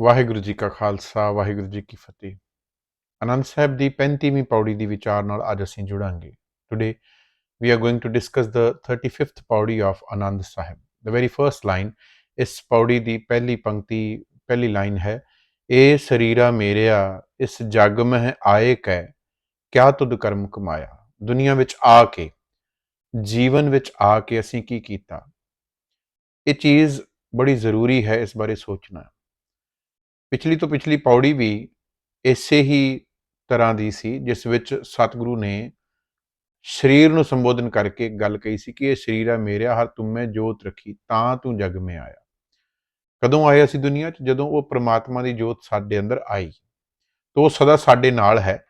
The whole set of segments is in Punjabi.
ਵਾਹਿਗੁਰੂ ਜੀ ਕਾ ਖਾਲਸਾ, ਵਾਹਿਗੁਰੂ ਜੀ ਕੀ ਫਤਿਹ। ਆਨੰਦ ਸਾਹਿਬ ਦੀ 35ਵੀਂ ਪੌੜੀ ਦੀ ਵਿਚਾਰ ਨਾਲ ਅੱਜ ਅਸੀਂ ਜੁੜਾਂਗੇ। Today we are going to discuss the 35th ਪੌੜੀ of Anand Sahib. The very first line, ਇਸ ਪੌੜੀ ਦੀ ਪਹਿਲੀ ਪੰਕਤੀ, ਪਹਿਲੀ ਲਾਈਨ ਹੈ ਇਹ ਸਰੀਰਾ ਮੇਰਿਆ, ਇਸ ਜਗ ਮਹਿ ਆਏ ਕੈ, ਕਿਆ ਤੁਧ ਕਰਮ ਕਮਾਇਆ? ਦੁਨੀਆ ਵਿੱਚ ਆ ਕੇ, ਜੀਵਨ ਵਿੱਚ ਆ ਕੇ ਅਸੀਂ ਕੀ ਕੀਤਾ? ਇਹ ਚੀਜ਼ ਬੜੀ ਜ਼ਰੂਰੀ ਹੈ ਇਸ ਬਾਰੇ ਸੋਚਣਾ। ਪਿਛਲੀ ਤੋਂ ਪਿਛਲੀ ਪੌੜੀ ਵੀ ਇਸੇ ਹੀ ਤਰ੍ਹਾਂ ਦੀ ਸੀ, ਜਿਸ ਵਿੱਚ ਸਤਿਗੁਰੂ ਨੇ ਸਰੀਰ ਨੂੰ ਸੰਬੋਧਨ ਕਰਕੇ ਗੱਲ ਕਹੀ ਸੀ ਕਿ ਇਹ ਸਰੀਰ ਹੈ ਮੇਰਾ, ਹਰ ਤੁਮੇ ਜੋਤ ਰੱਖੀ, ਤਾਂ ਤੂੰ ਜਗ ਮੇ ਆਇਆ। ਕਦੋਂ ਆਇਆ ਸੀ ਦੁਨੀਆ 'ਚ? ਜਦੋਂ ਉਹ ਪ੍ਰਮਾਤਮਾ ਦੀ ਜੋਤ ਸਾਡੇ ਅੰਦਰ ਆਈ। ਤਾਂ ਉਹ ਸਦਾ ਸਾਡੇ ਨਾਲ ਹੈ।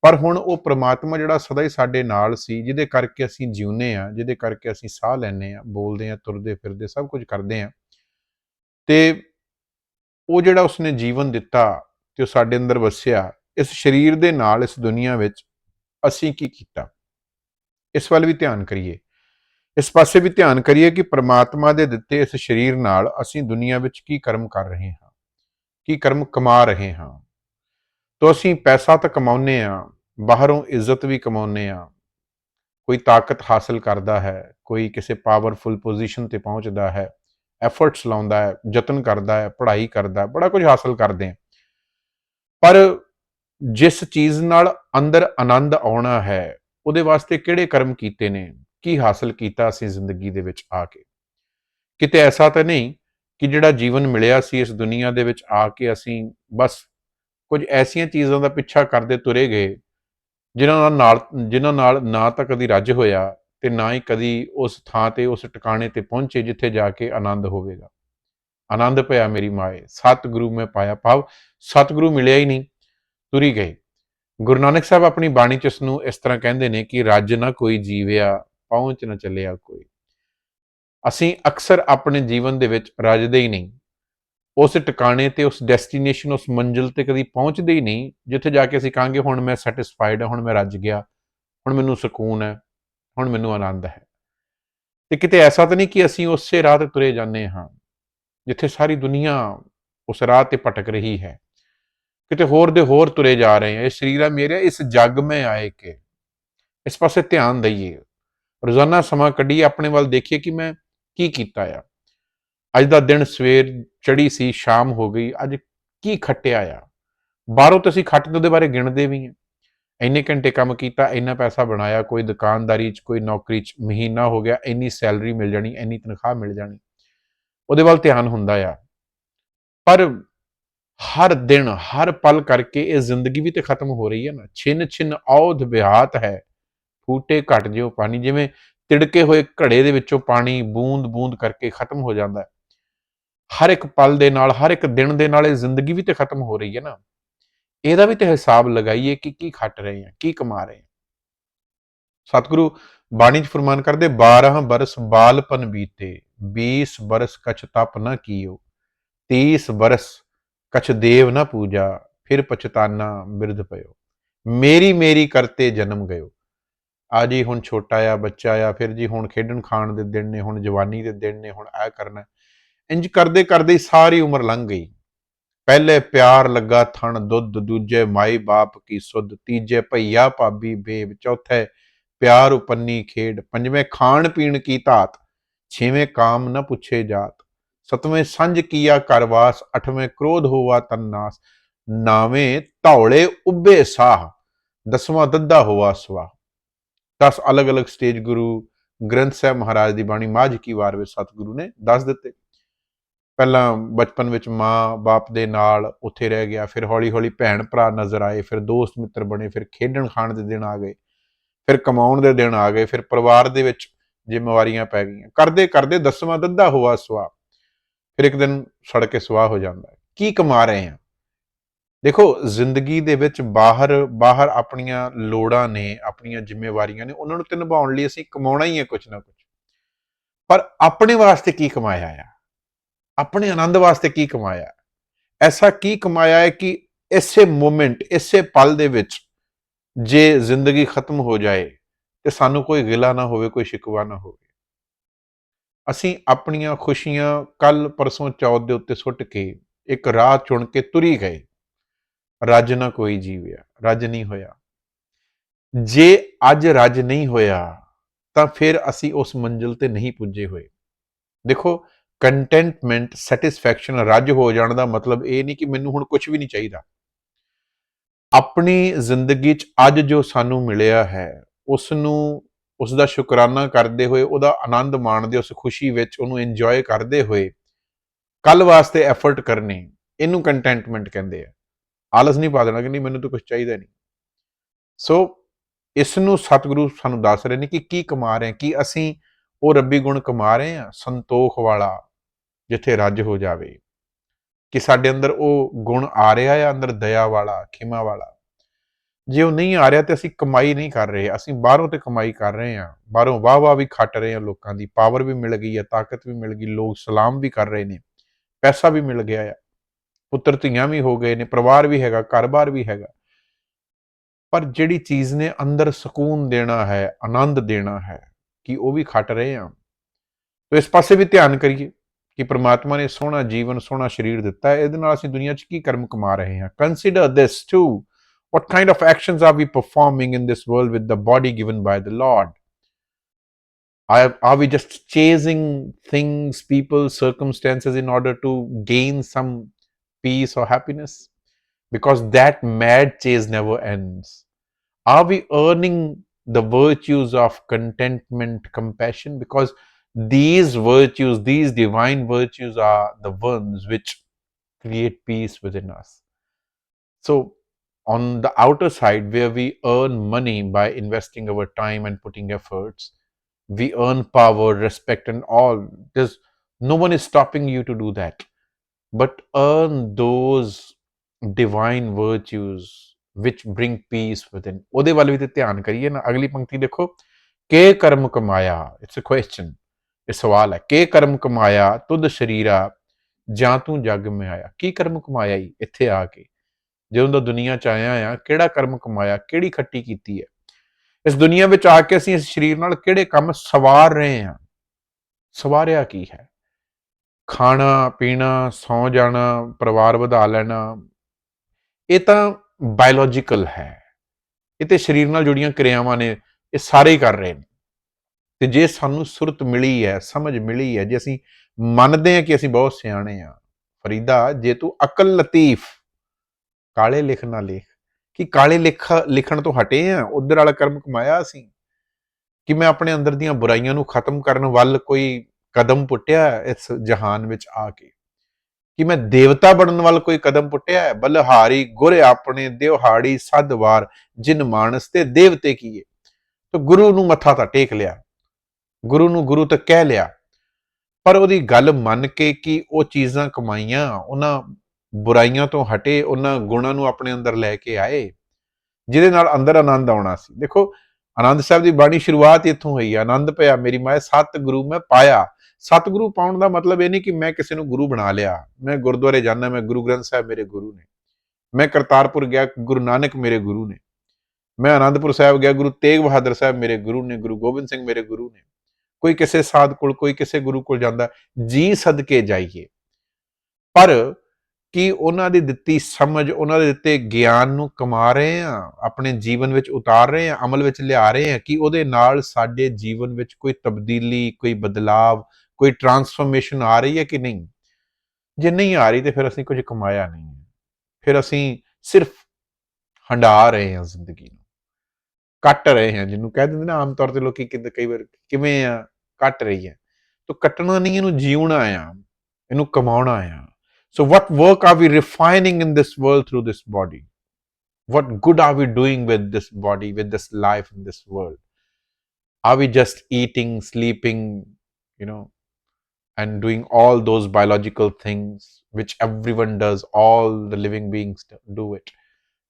ਪਰ ਹੁਣ ਉਹ ਪ੍ਰਮਾਤਮਾ ਜਿਹੜਾ ਸਦਾ ਹੀ ਸਾਡੇ ਨਾਲ ਸੀ, ਜਿਹਦੇ ਕਰਕੇ ਅਸੀਂ ਜਿਉਂਦੇ ਆ ਜਿਹਦੇ ਕਰਕੇ ਅਸੀਂ ਸਾਹ ਲੈਂਦੇ ਆ ਬੋਲਦੇ ਆ ਤੁਰਦੇ ਫਿਰਦੇ, ਸਭ ਕੁਝ ਕਰਦੇ ਆ ਤੇ ਉਹ ਜਿਹੜਾ ਉਸਨੇ ਜੀਵਨ ਦਿੱਤਾ ਤੇ ਉਹ ਸਾਡੇ ਅੰਦਰ ਵਸਿਆ, ਇਸ ਸਰੀਰ ਦੇ ਨਾਲ ਇਸ ਦੁਨੀਆ ਵਿੱਚ ਅਸੀਂ ਕੀ ਕੀਤਾ? ਇਸ ਵੱਲ ਵੀ ਧਿਆਨ ਕਰੀਏ। ਇਸ ਪਾਸੇ ਵੀ ਧਿਆਨ ਕਰੀਏ ਕਿ ਪ੍ਰਮਾਤਮਾ ਦੇ ਦਿੱਤੇ ਇਸ ਸਰੀਰ ਨਾਲ ਅਸੀਂ ਦੁਨੀਆ ਵਿੱਚ ਕੀ ਕਰਮ ਕਰ ਰਹੇ ਹਾਂ, ਕੀ ਕਰਮ ਕਮਾ ਰਹੇ ਹਾਂ। ਤੋ ਅਸੀਂ ਪੈਸਾ ਤਾਂ ਕਮਾਉਨੇ ਆ ਬਾਹਰੋਂ ਇੱਜ਼ਤ ਵੀ ਕਮਾਉਨੇ ਆ ਕੋਈ ਤਾਕਤ ਹਾਸਲ ਕਰਦਾ ਹੈ, ਕੋਈ ਕਿਸੇ ਪਾਵਰਫੁਲ ਪੋਜੀਸ਼ਨ ਤੇ ਪਹੁੰਚਦਾ ਹੈ ਐਫਰਟਸ ਲਾਉਂਦਾ ਹੈ, ਯਤਨ ਕਰਦਾ ਹੈ, ਪੜ੍ਹਾਈ ਕਰਦਾ ਹੈ, ਬੜਾ ਕੁਝ ਹਾਸਲ ਕਰਦੇ ਆ ਪਰ ਜਿਸ ਚੀਜ਼ ਨਾਲ ਅੰਦਰ ਆਨੰਦ ਆਉਣਾ ਹੈ, ਉਹਦੇ ਵਾਸਤੇ ਕਿਹੜੇ ਕਰਮ ਕੀਤੇ ਨੇ, ਕੀ ਹਾਸਲ ਕੀਤਾ ਅਸੀਂ ਜ਼ਿੰਦਗੀ ਦੇ ਵਿੱਚ ਆ ਕੇ? ਕਿਤੇ ਐਸਾ ਤਾਂ ਨਹੀਂ ਕਿ ਜਿਹੜਾ ਜੀਵਨ ਮਿਲਿਆ ਸੀ ਇਸ ਦੁਨੀਆ ਦੇ ਵਿੱਚ ਆ ਕੇ ਅਸੀਂ ਬਸ ਕੁਝ ਐਸੀਆਂ ਚੀਜ਼ਾਂ ਦਾ ਪਿੱਛਾ ਕਰਦੇ ਤੁਰੇ ਗਏ, ਜਿਨ੍ਹਾਂ ਨਾਲ ਜਿਨ੍ਹਾਂ ਨਾਲ ਨਾ ਤਾਂ ਕਦੀ ਰੱਜ ਹੋਇਆ ਤੇ ਨਾ ਹੀ ਕਦੀ ਉਸ ਥਾਂ ਤੇ, ਉਸ ਟਿਕਾਣੇ ਤੇ ਪਹੁੰਚੇ ਜਿੱਥੇ ਜਾ ਕੇ ਆਨੰਦ ਹੋਵੇਗਾ। ਆਨੰਦ ਪਿਆ ਮੇਰੀ ਮਾਏ, ਸਤਿਗੁਰੂ ਮੈਂ ਪਾਇਆ ਭਾਵ, ਸਤਿਗੁਰੂ ਮਿਲਿਆ ਹੀ ਨਹੀਂ, ਤੁਰੀ ਗਏ। ਗੁਰੂ ਨਾਨਕ ਸਾਹਿਬ ਆਪਣੀ ਬਾਣੀ ਚ ਇਸ ਨੂੰ ਇਸ ਤਰ੍ਹਾਂ ਕਹਿੰਦੇ ਨੇ ਕਿ ਰੱਜ ਨਾ ਕੋਈ ਜੀਵਿਆ, ਪਹੁੰਚ ਨਾ ਚੱਲਿਆ ਕੋਈ। ਅਸੀਂ ਅਕਸਰ ਆਪਣੇ ਜੀਵਨ ਦੇ ਵਿੱਚ ਰੱਜਦੇ ਹੀ ਨਹੀਂ। ਉਸ ਟਿਕਾਣੇ ਤੇ, ਉਸ ਡੈਸਟੀਨੇਸ਼ਨ, ਉਸ ਮੰਜ਼ਿਲ ਤੇ ਕਦੀ ਪਹੁੰਚਦੇ ਹੀ ਨਹੀਂ, ਜਿੱਥੇ ਜਾ ਕੇ ਅਸੀਂ ਕਹਾਂਗੇ, ਹੁਣ ਮੈਂ ਸੈਟੀਸਫਾਈਡ ਹਾਂ, ਹੁਣ ਮੈਂ ਰੱਜ ਗਿਆ, ਹੁਣ ਮੈਨੂੰ ਸਕੂਨ ਹੈ ਹੁਣ ਮੈਨੂੰ ਆਨੰਦ ਹੈ। ਤੇ ਕਿਤੇ ਐਸਾ ਤਾਂ ਨਹੀਂ ਕਿ ਅਸੀਂ ਉਸੇ ਰਾਹ ਤੇ ਤੁਰੇ ਜਾਂਦੇ ਹਾਂ, ਜਿੱਥੇ ਸਾਰੀ ਦੁਨੀਆ ਉਸ ਰਾਹ ਤੇ ਭਟਕ ਰਹੀ ਹੈ। ਕਿਤੇ ਹੋਰ ਦੇ ਹੋਰ ਤੁਰੇ ਜਾ ਰਹੇ ਹਾਂ। ਇਹ ਸਰੀਰ ਆ ਮੇਰੇ, ਇਸ ਜੱਗ ਮੈਂ ਆਏ ਕੇ। ਇਸ ਪਾਸੇ ਧਿਆਨ ਦਈਏ। ਰੋਜ਼ਾਨਾ ਸਮਾਂ ਕੱਢੀਏ, ਆਪਣੇ ਵੱਲ ਦੇਖੀਏ ਕਿ ਮੈਂ ਕੀ ਕੀਤਾ ਆ। ਅੱਜ ਦਾ ਦਿਨ ਸਵੇਰ ਚੜੀ ਸੀ, ਸ਼ਾਮ ਹੋ ਗਈ, ਅੱਜ ਕੀ ਖੱਟਿਆ ਆ। ਬਾਹਰੋਂ ਤੇ ਅਸੀਂ ਖੱਟ ਦੇ ਉਹਦੇ ਬਾਰੇ ਗਿਣਦੇ ਵੀ ਹਾਂ। ਇੰਨੇ ਘੰਟੇ ਕੰਮ ਕੀਤਾ, ਇੰਨਾ ਪੈਸਾ ਬਣਾਇਆ, ਕੋਈ ਦੁਕਾਨਦਾਰੀ 'ਚ, ਕੋਈ ਨੌਕਰੀ 'ਚ, ਮਹੀਨਾ ਹੋ ਗਿਆ, ਇੰਨੀ ਸੈਲਰੀ ਮਿਲ ਜਾਣੀ, ਇੰਨੀ ਤਨਖਾਹ ਮਿਲ ਜਾਣੀ। ਉਹਦੇ ਵੱਲ ਧਿਆਨ ਹੁੰਦਾ ਆ। ਪਰ ਹਰ ਦਿਨ, ਹਰ ਪਲ ਕਰਕੇ ਇਹ ਜ਼ਿੰਦਗੀ ਵੀ ਤੇ ਖਤਮ ਹੋ ਰਹੀ ਹੈ ਨਾ। ਛਿੰਨ ਛਿੰਨ ਔਧ ਬਿਹਾਤ ਹੈ। ਫੂਟੇ ਘਟ ਜਿਉ ਪਾਣੀ, ਜਿਵੇਂ ਤਿੜਕੇ ਹੋਏ ਘੜੇ ਦੇ ਵਿੱਚੋਂ ਪਾਣੀ ਬੂੰਦ ਬੂੰਦ ਕਰਕੇ ਖਤਮ ਹੋ ਜਾਂਦਾ ਹੈ। ਹਰ ਇੱਕ ਪਲ ਦੇ ਨਾਲ, ਹਰ ਇੱਕ ਦਿਨ ਦੇ ਨਾਲ ਇਹ ਜ਼ਿੰਦਗੀ ਵੀ ਤੇ ਖਤਮ ਹੋ ਰਹੀ ਹੈ ਨਾ। ਇਹਦਾ ਵੀ ਤੇ ਹਿਸਾਬ ਲਗਾਈਏ ਕਿ ਕੀ ਖੱਟ ਰਹੇ ਆ, ਕੀ ਕਮਾ ਰਹੇ ਹਾਂ ਸਤਿਗੁਰੂ ਬਾਣੀ ਚ ਫਰਮਾਨ ਕਰਦੇ 12 ਬਰਸ ਬਾਲਪਨ ਬੀਤੇ 20 ਬਰਸ ਕਛ ਤਪ ਨਾ ਕੀਓ 30 ਬਰਸ ਕਛ ਦੇਵ ਨਾ ਪੂਜਾ, ਫਿਰ ਪਛਤਾਨਾ ਬਿਰਧ ਪਇਓ। ਮੇਰੀ ਮੇਰੀ ਕਰਤੇ ਜਨਮ ਗਇਓ। ਆ ਜੀ ਹੁਣ ਛੋਟਾ ਆ ਬੱਚਾ ਆ, ਫਿਰ ਜੀ ਹੁਣ ਖੇਡਣ ਖਾਣ ਦੇ ਦਿਨ ਨੇ, ਹੁਣ ਜਵਾਨੀ ਦੇ ਦਿਨ ਨੇ, ਹੁਣ ਇਹ ਕਰਨਾ। ਇੰਜ ਕਰਦੇ ਕਰਦੇ ਹੀ ਸਾਰੀ ਉਮਰ ਲੰਘ ਗਈ। ਪਹਿਲੇ ਪਿਆਰ ਲੱਗਾ ਥਣ, ਦੁੱਧ ਦੂਜੇ ਮਾਈ ਬਾਪ ਕੀ ਸੁੱਧ, ਤੀਜੇ ਭਈਆ ਭਾਬੀ ਬੇਬ ਚੌਥੇ ਪਿਆਰ ਉਪੰਨੀ ਖੇਡ, ਪੰਜਵੇਂ ਖਾਣ ਪੀਣ ਕੀ ਧਾਤ, ਛੇਵੇਂ ਕਾਮ ਨ ਪੁੱਛੇ ਜਾਤ, ਸਤਵੇਂ ਸੰਜ ਕੀਆ ਕਰਵਾਸ ਅਠਵੇਂ ਕ੍ਰੋਧ ਹੋਵਾ ਤਨਨਾਸ ਨਾਵੇਂ ਧੌਲੇ ਉੱਬੇ ਸਾਹ, ਦਸਵਾਂ ਦੱਦਾ ਹੋਵਾ ਸਵਾ 10 ਅਲੱਗ-ਅਲੱਗ ਸਟੇਜ ਗੁਰੂ ਗ੍ਰੰਥ ਸਾਹਿਬ ਮਹਾਰਾਜ ਦੀ ਬਾਣੀ, ਮਾਝ ਕੀ ਵਾਰ ਵਿੱਚ ਸਤਿਗੁਰੂ ਨੇ ਦੱਸ ਦਿੱਤੇ। ਪਹਿਲਾਂ ਬਚਪਨ ਵਿੱਚ ਮਾਂ ਬਾਪ ਦੇ ਨਾਲ ਉੱਥੇ ਰਹਿ ਗਿਆ, ਫਿਰ ਹੌਲੀ-ਹੌਲੀ ਭੈਣ ਭਰਾ ਨਜ਼ਰ ਆਏ, ਫਿਰ ਦੋਸਤ ਮਿੱਤਰ ਬਣੇ, ਫਿਰ ਖੇਡਣ ਖਾਣ ਦੇ ਦਿਨ ਆ ਗਏ, ਫਿਰ ਕਮਾਉਣ ਦੇ ਦਿਨ ਆ ਗਏ, ਫਿਰ ਪਰਿਵਾਰ ਦੇ ਵਿੱਚ ਜ਼ਿੰਮੇਵਾਰੀਆਂ ਪੈ ਗਈਆਂ। ਕਰਦੇ ਕਰਦੇ ਦਸਵਾਂ ਦੱਦਾ ਹੋਵਾ ਸਵਾ ਫਿਰ ਇੱਕ ਦਿਨ ਸੜ ਕੇ ਸਵਾਹ ਹੋ ਜਾਂਦਾ ਹੈ। ਕੀ ਕਮਾ ਰਹੇ ਹਾਂ? ਦੇਖੋ, ਜ਼ਿੰਦਗੀ ਦੇ ਵਿੱਚ ਬਾਹਰ ਬਾਹਰ ਆਪਣੀਆਂ ਲੋੜਾਂ ਨੇ, ਆਪਣੀਆਂ ਜ਼ਿੰਮੇਵਾਰੀਆਂ ਨੇ, ਉਹਨਾਂ ਨੂੰ ਤੇ ਨਿਭਾਉਣ ਲਈ ਅਸੀਂ ਕਮਾਉਣਾ ਹੀ ਹੈ ਕੁਝ ਨਾ ਕੁਝ ਪਰ ਆਪਣੇ ਵਾਸਤੇ ਕੀ ਕਮਾਇਆ ਆ? ਆਪਣੇ ਆਨੰਦ ਵਾਸਤੇ ਕੀ ਕਮਾਇਆ? ਐਸਾ ਕੀ ਕਮਾਇਆ ਹੈ ਕਿ ਇਸੇ ਮੂਮੈਂਟ ਇਸੇ ਪਲ ਦੇ ਵਿੱਚ ਜੇ ਜ਼ਿੰਦਗੀ ਖਤਮ ਹੋ ਜਾਏ ਤੇ ਸਾਨੂੰ ਕੋਈ ਗਿਲਾ ਨਾ ਹੋਵੇ, ਕੋਈ ਸ਼ਿਕਵਾ ਨਾ ਹੋਵੇ। ਅਸੀਂ ਆਪਣੀਆਂ ਖੁਸ਼ੀਆਂ ਕੱਲ ਪਰਸੋਂ ਚੌਥ ਦੇ ਉੱਤੇ ਸੁੱਟ ਕੇ ਇੱਕ ਰਾਹ ਚੁਣ ਕੇ ਤੁਰੀ ਗਏ। ਰੱਜ ਨਾ ਕੋਈ ਜੀਵਿਆ, ਰੱਜ ਨਹੀਂ ਹੋਇਆ। ਜੇ ਅੱਜ ਰੱਜ ਨਹੀਂ ਹੋਇਆ ਤਾਂ ਫਿਰ ਅਸੀਂ ਉਸ ਮੰਜ਼ਿਲ ਤੇ ਨਹੀਂ ਪੁੱਜੇ ਹੋਏ। ਦੇਖੋ ਕੰਟੈਂਟਮੈਂਟ ਸੈਟੀਸਫੈਕਸ਼ਨ ਰੱਜ ਹੋ ਜਾਣ ਦਾ ਮਤਲਬ ਇਹ ਨਹੀਂ ਕਿ ਮੈਨੂੰ ਹੁਣ ਕੁਝ ਵੀ ਨਹੀਂ ਚਾਹੀਦਾ। ਆਪਣੀ ਜ਼ਿੰਦਗੀ 'ਚ ਅੱਜ ਜੋ ਸਾਨੂੰ ਮਿਲਿਆ ਹੈ ਉਸ ਨੂੰ ਉਸ ਦਾ ਸ਼ੁਕਰਾਨਾ ਕਰਦੇ ਹੋਏ, ਉਹਦਾ ਆਨੰਦ ਮਾਣਦੇ, ਉਸ ਖੁਸ਼ੀ ਵਿੱਚ ਉਹਨੂੰ ਇੰਜੋਏ ਕਰਦੇ ਹੋਏ ਕੱਲ ਵਾਸਤੇ ਐਫਰਟ ਕਰਨੇ, ਇਹਨੂੰ ਕੰਟੈਂਟਮੈਂਟ ਕਹਿੰਦੇ ਆ। ਆਲਸ ਨਹੀਂ ਪਾ ਦੇਣਾ ਕਿ ਨਹੀਂ, ਮੈਨੂੰ ਤਾਂ ਕੁਝ ਚਾਹੀਦਾ ਨਹੀਂ। ਸੋ ਇਸ ਨੂੰ ਸਤਿਗੁਰੂ ਸਾਨੂੰ ਦੱਸ ਰਹੇ ਨੇ ਕਿ ਕੀ ਕਮਾ ਰਹੇ ਹਾਂ ਕੀ ਅਸੀਂ ਉਹ ਰੱਬੀ ਗੁਣ ਕਮਾ ਰਹੇ ਹਾਂ ਸੰਤੋਖ ਵਾਲਾ ਜਿੱਥੇ ਰੱਜ ਹੋ ਜਾਵੇ, ਕਿ ਸਾਡੇ ਅੰਦਰ ਉਹ ਗੁਣ ਆ ਰਿਹਾ ਹੈ ਅੰਦਰ ਦਇਆ ਵਾਲਾ, ਖਿਮਾ ਵਾਲਾ। ਜੇ ਉਹ ਨਹੀਂ ਆ ਰਿਹਾ ਤੇ ਅਸੀਂ ਕਮਾਈ ਨਹੀਂ ਕਰ ਰਹੇ, ਅਸੀਂ ਬਾਹਰੋਂ ਤੇ ਕਮਾਈ ਕਰ ਰਹੇ ਹਾਂ, ਬਾਹਰੋਂ ਵਾਹ ਵਾਹ ਵੀ ਖੱਟ ਰਹੇ ਹਾਂ ਲੋਕਾਂ ਦੀ ਪਾਵਰ ਵੀ ਮਿਲ ਗਈ ਹੈ, ਤਾਕਤ ਵੀ ਮਿਲ ਗਈ, ਲੋਕ ਸਲਾਮ ਵੀ ਕਰ ਰਹੇ ਨੇ, ਪੈਸਾ ਵੀ ਮਿਲ ਗਿਆ ਹੈ ਪੁੱਤਰ ਧੀਆਂ ਵੀ ਹੋ ਗਏ ਨੇ, ਪਰਿਵਾਰ ਵੀ ਹੈਗਾ, ਘਰ-ਬਾਰ ਵੀ ਹੈਗਾ। ਪਰ ਜਿਹੜੀ ਚੀਜ਼ ਨੇ ਅੰਦਰ ਸਕੂਨ ਦੇਣਾ ਹੈ, ਆਨੰਦ ਦੇਣਾ ਹੈ, ਕਿ ਉਹ ਵੀ ਖੱਟ ਰਹੇ ਹਾਂ। ਤੋ ਇਸ ਪਾਸੇ ਵੀ ਧਿਆਨ ਕਰੀਏ। ਕਿ ਪ੍ਰਮਾਤਮਾ ਨੇ ਸੋਹਣਾ ਜੀਵਨ ਸੋਹਣਾ ਸਰੀਰ ਦਿੱਤਾ ਹੈ ਇਹਦੇ ਨਾਲ ਅਸੀਂ ਦੁਨੀਆ 'ਚ ਕੀ ਕਰਮ ਕਮਾ ਰਹੇ ਹਾਂ consider this to what kind of actions are we performing in this world with the body given by the lord are, are we just chasing things people circumstances in order to gain some peace or happiness because that mad chase never ends are we earning the virtues of contentment compassion because these virtues these divine virtues are the ones which create peace within us so on the outer side where we earn money by investing our time and putting efforts we earn power respect and all there's no one is stopping you to do that but earn those divine virtues which bring peace within ਉਹਦੇ ਵੱਲ ਵੀ ਤੇ ਧਿਆਨ ਕਰੀਏ ਨਾ ਅਗਲੀ ਪੰਕਤੀ ਦੇਖੋ ਕੇ ਕਰਮ ਕਮਾਇਆ ਇਟਸ ਅ ਕੁਐਸਚਨ ਇਹ ਸਵਾਲ ਹੈ, ਕੇ ਕਰਮ ਕਮਾਇਆ ਤੁਧ ਸ਼ਰੀਰਾ ਜਾਂ ਤੂੰ ਜਗ ਮੈਂ ਆਇਆ ਕੀ ਕਰਮ ਕਮਾਇਆ ਹੀ ਇੱਥੇ ਆ ਕੇ? ਜਦੋਂ ਦਾ ਦੁਨੀਆ ਚ ਆਇਆ ਆ, ਕਿਹੜਾ ਕਰਮ ਕਮਾਇਆ, ਕਿਹੜੀ ਖੱਟੀ ਕੀਤੀ ਹੈ? ਇਸ ਦੁਨੀਆ ਵਿੱਚ ਆ ਕੇ ਅਸੀਂ ਇਸ ਸਰੀਰ ਨਾਲ ਕਿਹੜੇ ਕੰਮ ਸਵਾਰ ਰਹੇ ਹਾਂ? ਸਵਾਰਿਆ ਕੀ ਹੈ? ਖਾਣਾ, ਪੀਣਾ, ਸੌ ਜਾਣਾ, ਪਰਿਵਾਰ ਵਧਾ ਲੈਣਾ, ਇਹ ਤਾਂ ਬਾਇਓਲੋਜੀਕਲ ਹੈ। ਇਹ ਤੇ ਸਰੀਰ ਨਾਲ ਜੁੜੀਆਂ ਕਿਰਿਆਵਾਂ ਨੇ, ਇਹ ਸਾਰੇ ਹੀ ਕਰ ਰਹੇ ਨੇ। ਤੇ ਜੇ ਸਾਨੂੰ ਸੁਰਤ ਮਿਲੀ ਹੈ, ਸਮਝ ਮਿਲੀ ਹੈ, ਜੇ ਅਸੀਂ ਮੰਨਦੇ ਹਾਂ ਕਿ ਅਸੀਂ ਬਹੁਤ ਸਿਆਣੇ ਆ ਫਰੀਦਾ, ਜੇ ਤੂੰ ਅਕਲ ਲਤੀਫ, ਕਾਲੇ ਲਿਖ ਨਾ ਲਿਖ, ਕਿ ਕਾਲੇ ਲਿਖ, ਲਿਖਣ ਤੋਂ ਹਟੇ ਆ ਉਧਰ ਵਾਲਾ ਕਰਮ ਕਮਾਇਆ ਅਸੀਂ, ਕਿ ਮੈਂ ਆਪਣੇ ਅੰਦਰ ਦੀਆਂ ਬੁਰਾਈਆਂ ਨੂੰ ਖਤਮ ਕਰਨ ਵੱਲ ਕੋਈ ਕਦਮ ਪੁੱਟਿਆ ਇਸ ਜਹਾਨ ਵਿੱਚ ਆ ਕੇ, ਕਿ ਮੈਂ ਦੇਵਤਾ ਬਣਨ ਵੱਲ ਕੋਈ ਕਦਮ ਪੁੱਟਿਆ ਹੈ ਬਲਹਾਰੀ ਗੁਰ ਆਪਣੇ ਦਿਵਹਾੜੀ ਸਦਵਾਰ, ਜਿਨ ਮਾਨਸ ਤੇ ਦੇਵਤੇ ਕੀਏ, ਤੇ ਗੁਰੂ ਨੂੰ ਮੱਥਾ ਤਾਂ ਟੇਕ ਲਿਆ। ਗੁਰੂ ਨੂੰ ਗੁਰੂ ਤਾਂ ਕਹਿ ਲਿਆ। ਪਰ ਉਹਦੀ ਗੱਲ ਮੰਨ ਕੇ ਕਿ ਉਹ ਚੀਜ਼ਾਂ ਕਮਾਈਆਂ, ਉਹਨਾਂ ਬੁਰਾਈਆਂ ਤੋਂ ਹਟੇ, ਉਹਨਾਂ ਗੁਣਾਂ ਨੂੰ ਆਪਣੇ ਅੰਦਰ ਲੈ ਕੇ ਆਏ, ਜਿਹਦੇ ਨਾਲ ਅੰਦਰ ਆਨੰਦ ਆਉਣਾ ਸੀ। ਦੇਖੋ, ਆਨੰਦ ਸਾਹਿਬ ਦੀ ਬਾਣੀ ਸ਼ੁਰੂਆਤ ਇੱਥੋਂ ਹੋਈ ਆ, ਆਨੰਦ ਪਿਆ, ਮੇਰੀ ਮਾਏ ਸਤ ਗੁਰੂ ਮੈਂ ਪਾਇਆ। ਸਤਿਗੁਰੂ ਪਾਉਣ ਦਾ ਮਤਲਬ ਇਹ ਨਹੀਂ ਕਿ ਮੈਂ ਕਿਸੇ ਨੂੰ ਗੁਰੂ ਬਣਾ ਲਿਆ। ਮੈਂ ਗੁਰਦੁਆਰੇ ਜਾਂਦਾ, ਮੈਂ ਗੁਰੂ ਗ੍ਰੰਥ ਸਾਹਿਬ ਮੇਰੇ ਗੁਰੂ ਨੇ। ਮੈਂ ਕਰਤਾਰਪੁਰ ਗਿਆ, ਗੁਰੂ ਨਾਨਕ ਮੇਰੇ ਗੁਰੂ ਨੇ। ਮੈਂ ਆਨੰਦਪੁਰ ਸਾਹਿਬ ਗਿਆ, ਗੁਰੂ ਤੇਗ ਬਹਾਦਰ ਸਾਹਿਬ ਮੇਰੇ ਗੁਰੂ ਨੇ, ਗੁਰੂ ਗੋਬਿੰਦ ਸਿੰਘ ਮੇਰੇ ਗੁਰੂ ਨੇ। ਕੋਈ ਕਿਸੇ ਸਾਧ ਕੋਲ, ਕੋਈ ਕਿਸੇ ਗੁਰੂ ਕੋਲ ਜਾਂਦਾ, ਜੀ ਸਦਕੇ ਜਾਈਏ। ਪਰ ਕੀ ਉਹਨਾਂ ਦੀ ਦਿੱਤੀ ਸਮਝ, ਉਹਨਾਂ ਦੇ ਦਿੱਤੇ ਗਿਆਨ ਨੂੰ ਕਮਾ ਰਹੇ ਆ ਆਪਣੇ ਜੀਵਨ ਵਿੱਚ ਉਤਾਰ ਰਹੇ ਆ ਅਮਲ ਵਿੱਚ ਲਿਆ ਰਹੇ ਆ ਕਿ ਉਹਦੇ ਨਾਲ ਸਾਡੇ ਜੀਵਨ ਵਿੱਚ ਕੋਈ ਤਬਦੀਲੀ, ਕੋਈ ਬਦਲਾਵ, ਕੋਈ ਟਰਾਂਸਫਰਮੇਸ਼ਨ ਆ ਰਹੀ ਹੈ ਕਿ ਨਹੀਂ? ਜੇ ਨਹੀਂ ਆ ਰਹੀ ਤੇ ਫਿਰ ਅਸੀਂ ਕੁਝ ਕਮਾਇਆ ਨਹੀਂ ਹੈ। ਫਿਰ ਅਸੀਂ ਸਿਰਫ ਹੰਡਾ ਰਹੇ ਹਾਂ ਜ਼ਿੰਦਗੀ ਨੂੰ। ਕੱਟ ਰਹੇ ਹਾਂ, ਜਿਹਨੂੰ ਕਹਿ ਦਿੰਦੇ ਨਾ ਆਮ ਤੌਰ ਤੇ ਲੋਕੀ ਕਿੰਦੇ, ਕਈ ਵਾਰ ਕਿਵੇਂ ਆ ਕੱਟ ਰਹੀ ਹੈ ਤਾਂ ਕੱਟਣਾ ਨਹੀਂ ਇਹਨੂੰ ਜੀਉਣਾ ਆ ਇਹਨੂੰ ਕਮਾਉਣਾ ਆ So, what work are we refining in this world through this body? What good are we doing with this body, with this life in this world? Are we just eating, sleeping, you know, and doing all those biological things which everyone does, all the living beings do it?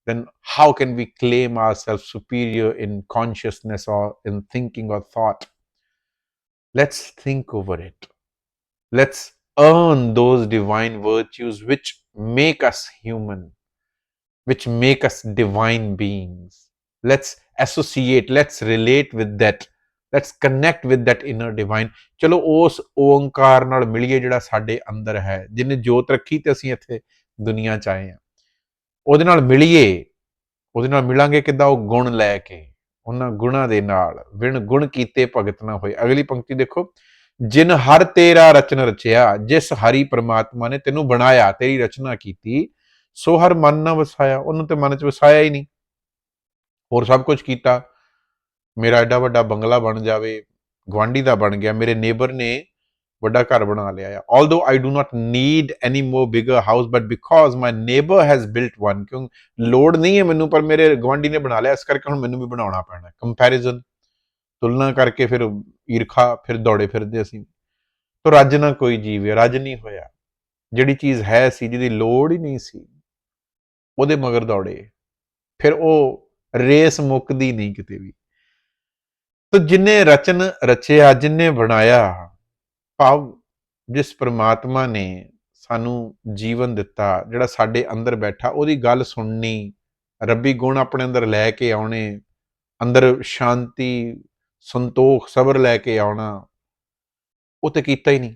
Then, how can we claim ourselves superior in consciousness or in thinking or thought? Let's think over it. Let's earn those divine virtues which make us human, which make us divine beings. Let's associate, let's relate with that. Let's connect with that inner divine ਚਲੋ ਉਸ ਓੰਕਾਰ ਨਾਲ ਮਿਲੀਏ ਜਿਹੜਾ ਸਾਡੇ ਅੰਦਰ ਹੈ ਜਿਹਨੇ ਜੋਤ ਰੱਖੀ ਤੇ ਅਸੀਂ ਇੱਥੇ ਦੁਨੀਆ ਚ ਆਏ ਆ ਉਹਦੇ ਨਾਲ ਮਿਲੀਏ ਉਹਦੇ ਨਾਲ ਮਿਲਾਂਗੇ ਕਿੱਦਾਂ ਉਹ ਗੁਣ ਲੈ ਕੇ ਉਹਨਾਂ ਗੁਣਾਂ ਦੇ ਨਾਲ, ਵਿਣ ਗੁਣ ਕੀਤੇ ਭਗਤ ਨਾ ਹੋਏ। ਅਗਲੀ ਪੰਕਤੀ ਦੇਖੋ, ਜਿਨ ਹਰ ਤੇਰਾ ਰਚਨ ਰਚਿਆ, ਜਿਸ ਹਰੀ ਪ੍ਰਮਾਤਮਾ ਨੇ ਤੈਨੂੰ ਬਣਾਇਆ, ਤੇਰੀ ਰਚਨਾ ਕੀਤੀ, ਸੋ ਹਰ ਮਨ ਨਾ ਵਸਾਇਆ। ਉਹਨੂੰ ਤੇ ਮਨ ਚ ਵਸਾਇਆ ਹੀ ਨਹੀਂ। ਹੋਰ ਸਭ ਕੁਝ ਕੀਤਾ। ਮੇਰਾ ਐਡਾ ਵੱਡਾ ਬੰਗਲਾ ਬਣ ਜਾਵੇ ਗਵਾਂਢੀ ਦਾ ਬਣ ਗਿਆ। ਮੇਰੇ ਨੇਬਰ ਨੇ ਵੱਡਾ ਘਰ ਬਣਾ ਲਿਆ ਆ। Although I do not need any more bigger house but because my neighbour has built one ਕਿਉਂ ਲੋੜ ਨਹੀਂ ਹੈ ਮੈਨੂੰ, ਪਰ ਮੇਰੇ ਗਵਾਂਢੀ ਨੇ ਬਣਾ ਲਿਆ, ਇਸ ਕਰਕੇ ਹੁਣ ਮੈਨੂੰ ਵੀ ਬਣਾਉਣਾ ਪੈਣਾ। ਕੰਪੈਰੀਜ਼ਨ ਤੁਲਨਾ ਕਰਕੇ ਫਿਰ ਈਰਖਾ, ਫਿਰ ਦੌੜੇ ਫਿਰਦੇ ਅਸੀਂ। ਤੋ ਰੱਜ ਨਾ ਕੋਈ ਜੀਵੇ ਰੱਜ ਨਹੀਂ ਹੋਇਆ। ਜਿਹੜੀ ਚੀਜ਼ ਹੈ ਸੀ, ਜਿਹਦੀ ਲੋੜ ਹੀ ਨਹੀਂ ਸੀ, ਉਹਦੇ ਮਗਰ ਦੌੜੇ। ਫਿਰ ਉਹ ਰੇਸ ਮੁੱਕਦੀ ਨਹੀਂ ਕਿਤੇ ਵੀ। ਤੋ ਜਿਨੇ ਰਚਨ ਰਚਿਆ, ਜਿਨੇ ਬਣਾਇਆ ਭਾਵ ਜਿਸ ਪ੍ਰਮਾਤਮਾ ਨੇ ਸਾਨੂੰ ਜੀਵਨ ਦਿੱਤਾ, ਜਿਹੜਾ ਸਾਡੇ ਅੰਦਰ ਬੈਠਾ, ਉਹਦੀ ਗੱਲ ਸੁਣਨੀ, ਰੱਬੀ ਗੁਣ ਆਪਣੇ ਅੰਦਰ ਲੈ ਕੇ ਆਉਣੇ, ਅੰਦਰ ਸ਼ਾਂਤੀ, ਸੰਤੋਖ, ਸਬਰ ਲੈ ਕੇ ਆਉਣਾ, ਉਹ ਤੇ ਕੀਤਾ ਹੀ ਨਹੀਂ।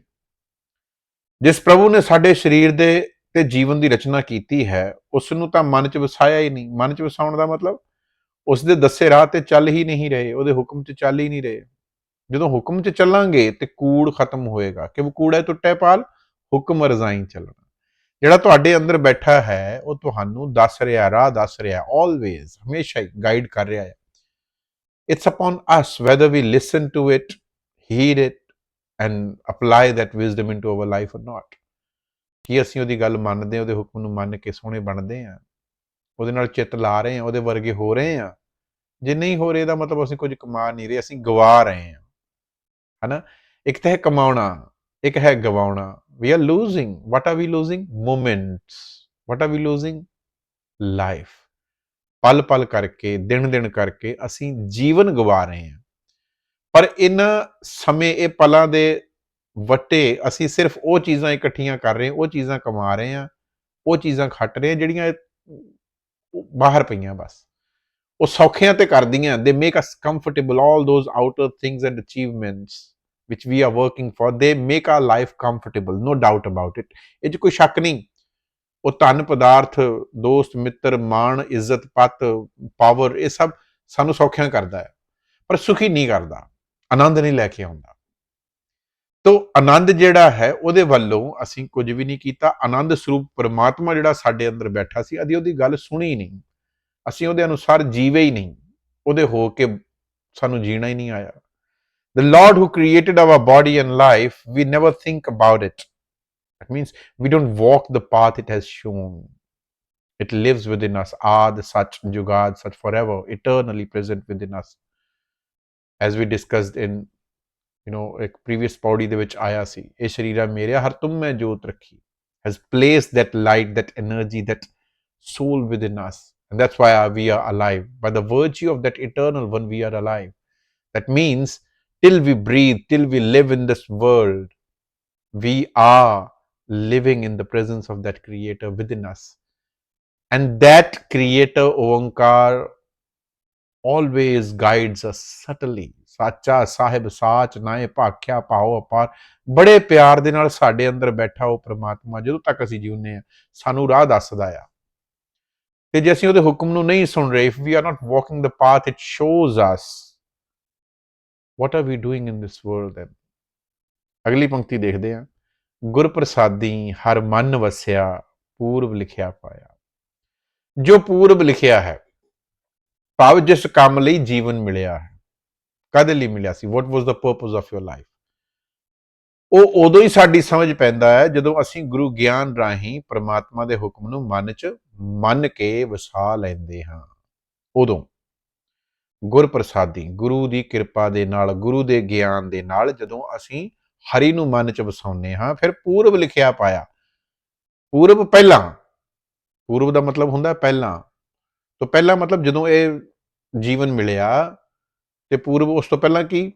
ਜਿਸ ਪ੍ਰਭੂ ਨੇ ਸਾਡੇ ਸਰੀਰ ਦੇ ਤੇ ਜੀਵਨ ਦੀ ਰਚਨਾ ਕੀਤੀ ਹੈ ਉਸ ਨੂੰ ਤਾਂ ਮਨ 'ਚ ਵਸਾਇਆ ਹੀ ਨਹੀਂ। ਮਨ 'ਚ ਵਸਾਉਣ ਦਾ ਮਤਲਬ ਉਸ ਦੇ ਦੱਸੇ ਰਾਹ ਤੇ ਚੱਲ ਹੀ ਨਹੀਂ ਰਹੇ, ਉਹਦੇ ਹੁਕਮ 'ਚ ਚੱਲ ਹੀ ਨਹੀਂ ਰਹੇ। ਜਦੋਂ ਹੁਕਮ 'ਚ ਚੱਲਾਂਗੇ ਤੇ ਕੂੜ ਖਤਮ ਹੋਏਗਾ, ਕਿ ਕੂੜਾ ਟੁੱਟੇ ਪਾਲ, ਹੁਕਮ ਰਜ਼ਾਈ ਚੱਲਣਾ। ਜਿਹੜਾ ਤੁਹਾਡੇ ਅੰਦਰ ਬੈਠਾ ਹੈ, ਉਹ ਤੁਹਾਨੂੰ ਦੱਸ ਰਿਹਾ, ਰਾਹ ਦੱਸ ਰਿਹਾ ਆਲਵੇਜ਼ ਹਮੇਸ਼ਾ ਹੀ ਗਾਈਡ ਕਰ ਰਿਹਾ ਹੈ। It's upon us whether we listen to it heed it, and apply that wisdom into our life or not ਕੀ ਅਸੀਂ ਉਹਦੀ ਗੱਲ ਮੰਨਦੇ ਹਾਂ, ਉਹਦੇ ਹੁਕਮ ਨੂੰ ਮੰਨ ਕੇ ਸੋਹਣੇ ਬਣਦੇ ਹਾਂ? ਉਹਦੇ ਨਾਲ ਚਿੱਤ ਲਾ ਰਹੇ ਹਾਂ, ਉਹਦੇ ਵਰਗੇ ਹੋ ਰਹੇ ਹਾਂ? ਜੇ ਨਹੀਂ ਹੋ ਰਹੇ ਦਾ ਮਤਲਬ ਅਸੀਂ ਕੁਝ ਕਮਾ ਨਹੀਂ ਰਹੇ, ਅਸੀਂ ਗਵਾ ਰਹੇ ਹਾਂ। ਹਨਾ? ਇੱਕ ਤਾਂ ਹੈ ਕਮਾਉਣਾ, ਇੱਕ ਹੈ ਗਵਾਉਣਾ। We are losing what are we losing moments what are we losing life ਪਲ ਪਲ ਕਰਕੇ ਦਿਨ ਦਿਨ ਕਰਕੇ ਅਸੀਂ ਜੀਵਨ ਗਵਾ ਰਹੇ ਹਾਂ। ਪਰ ਇਹਨਾਂ ਸਮੇਂ, ਇਹ ਪਲਾਂ ਦੇ ਵਟੇ ਅਸੀਂ ਸਿਰਫ ਉਹ ਚੀਜ਼ਾਂ ਇਕੱਠੀਆਂ ਕਰ ਰਹੇ ਹਾਂ, ਉਹ ਚੀਜ਼ਾਂ ਕਮਾ ਰਹੇ ਹਾਂ, ਉਹ ਚੀਜ਼ਾਂ ਖੱਟ ਰਹੇ ਹਾਂ, ਜਿਹੜੀਆਂ ਬਾਹਰ ਪਈਆਂ ਬਸ। ਉਹ ਸੌਖਿਆਂ ਤੇ ਕਰਦੀਆਂ ਦੇ make us comfortable all those outer things and achievements which we are working for, they make our life comfortable, no doubt about it. ਇਹ 'ਚ ਕੋਈ ਸ਼ੱਕ ਨਹੀਂ, ਉਹ ਧਨ, ਪਦਾਰਥ, ਦੋਸਤ, ਮਿੱਤਰ, ਮਾਣ, ਇੱਜ਼ਤ, ਪਤ ਪਾਵਰ ਇਹ ਸਭ ਸਾਨੂੰ ਸੌਖਿਆਂ ਕਰਦਾ ਹੈ, ਪਰ ਸੁਖੀ ਨਹੀਂ ਕਰਦਾ, ਆਨੰਦ ਨਹੀਂ ਲੈ ਕੇ ਆਉਂਦਾ। ਤੋ ਆਨੰਦ ਜਿਹੜਾ ਹੈ, ਉਹਦੇ ਵੱਲੋਂ ਅਸੀਂ ਕੁਝ ਵੀ ਨਹੀਂ ਕੀਤਾ, ਆਨੰਦ ਸਰੂਪ ਪਰਮਾਤਮਾ ਜਿਹੜਾ ਸਾਡੇ ਅੰਦਰ ਬੈਠਾ ਸੀ ਅਦੀ ਉਹਦੀ ਗੱਲ ਸੁਣੀ ਨਹੀਂ। ਅਸੀਂ ਉਹਦੇ ਅਨੁਸਾਰ ਜੀਵੇ ਹੀ ਨਹੀਂ ਉਹਦੇ ਹੋ ਕੇ ਸਾਨੂੰ ਜੀਣਾ ਹੀ ਨਹੀਂ ਆਇਆ the lord who created our body and life we never think about it that means we don't walk the path it has shown it lives within us ad such jugad such forever eternally present within us as we discussed in you know ਇੱਕ previous ਪੌੜੀ ਦੇ ਵਿੱਚ ਆਇਆ ਸੀ ਇਹ ਸ਼ਰੀਰਾ ਮੇਰਿਆ ਹਰ ਤੁਮ ਮੈਂ ਜੋਤ ਰੱਖੀ has placed that light that energy that soul within us and that's why we are alive by the virtue of that eternal one we are alive that means till we breathe, till we live in this world, we are living in the presence of that Creator within us. And that Creator, Oankar, always guides us subtly. ਸਾਚਾ ਸਾਹਿਬ ਸਾਚ ਨਾਏ ਭਾਖਿਆ ਪਾਓ ਅਪਾਰ ਬੜੇ ਪਿਆਰ ਦੇ ਨਾਲ ਸਾਡੇ ਅੰਦਰ ਬੈਠਾ ਉਹ ਪ੍ਰਮਾਤਮਾ ਜਦੋਂ ਤੱਕ ਅਸੀਂ ਜਿਉਂਦੇ ਆ ਸਾਨੂੰ ਰਾਹ ਦੱਸਦਾ ਆ ਤੇ ਜੇ ਅਸੀਂ ਉਹਦੇ ਹੁਕਮ ਨੂੰ ਨਹੀਂ ਸੁਣ ਰਹੇ, if we are not walking the path, it shows us, what are we doing in this world then? ਅਗਲੀ ਪੰਕਤੀ ਦੇਖਦੇ ਹਾਂ। ਗੁਰ ਪ੍ਰਸਾਦੀ ਹਰ ਮਨ ਵਸਿਆ, ਪੂਰਬ ਲਿਖਿਆ ਪਾਇਆ। ਜੋ ਪੂਰਬ ਲਿਖਿਆ ਹੈ, ਭਾਵ ਜਿਸ ਕੰਮ ਲਈ ਜੀਵਨ ਮਿਲਿਆ ਹੈ ਕਦੇ ਲਈ ਮਿਲਿਆ ਸੀ? What was the purpose of your life ਉਹ ਉਦੋਂ ਹੀ ਸਾਡੀ ਸਮਝ ਪੈਂਦਾ ਹੈ ਜਦੋਂ ਅਸੀਂ ਗੁਰੂ ਗਿਆਨ ਰਾਹੀਂ ਪ੍ਰਮਾਤਮਾ ਦੇ ਹੁਕਮ ਨੂੰ ਮਨ 'ਚ ਮੰਨ ਕੇ ਵਸਾ ਲੈਂਦੇ ਹਾਂ। ਉਦੋਂ ਗੁਰਪ੍ਰਸਾਦੀ, ਗੁਰੂ ਦੀ ਕਿਰਪਾ ਦੇ ਨਾਲ, ਗੁਰੂ ਦੇ ਗਿਆਨ ਦੇ ਨਾਲ ਜਦੋਂ ਅਸੀਂ ਹਰੀ ਨੂੰ ਮਨ ਚ ਵਸਾਉਂਦੇ ਹਾਂ, ਫਿਰ ਪੂਰਬ ਲਿਖਿਆ ਪਾਇਆ। ਪੂਰਬ ਪਹਿਲਾਂ, ਪੂਰਬ ਦਾ ਮਤਲਬ ਹੁੰਦਾ ਪਹਿਲਾਂ। ਤੋਂ ਪਹਿਲਾਂ ਮਤਲਬ ਜਦੋਂ ਇਹ ਜੀਵਨ ਮਿਲਿਆ ਤੇ ਪੂਰਬ ਉਸ ਤੋਂ ਪਹਿਲਾਂ ਕੀ?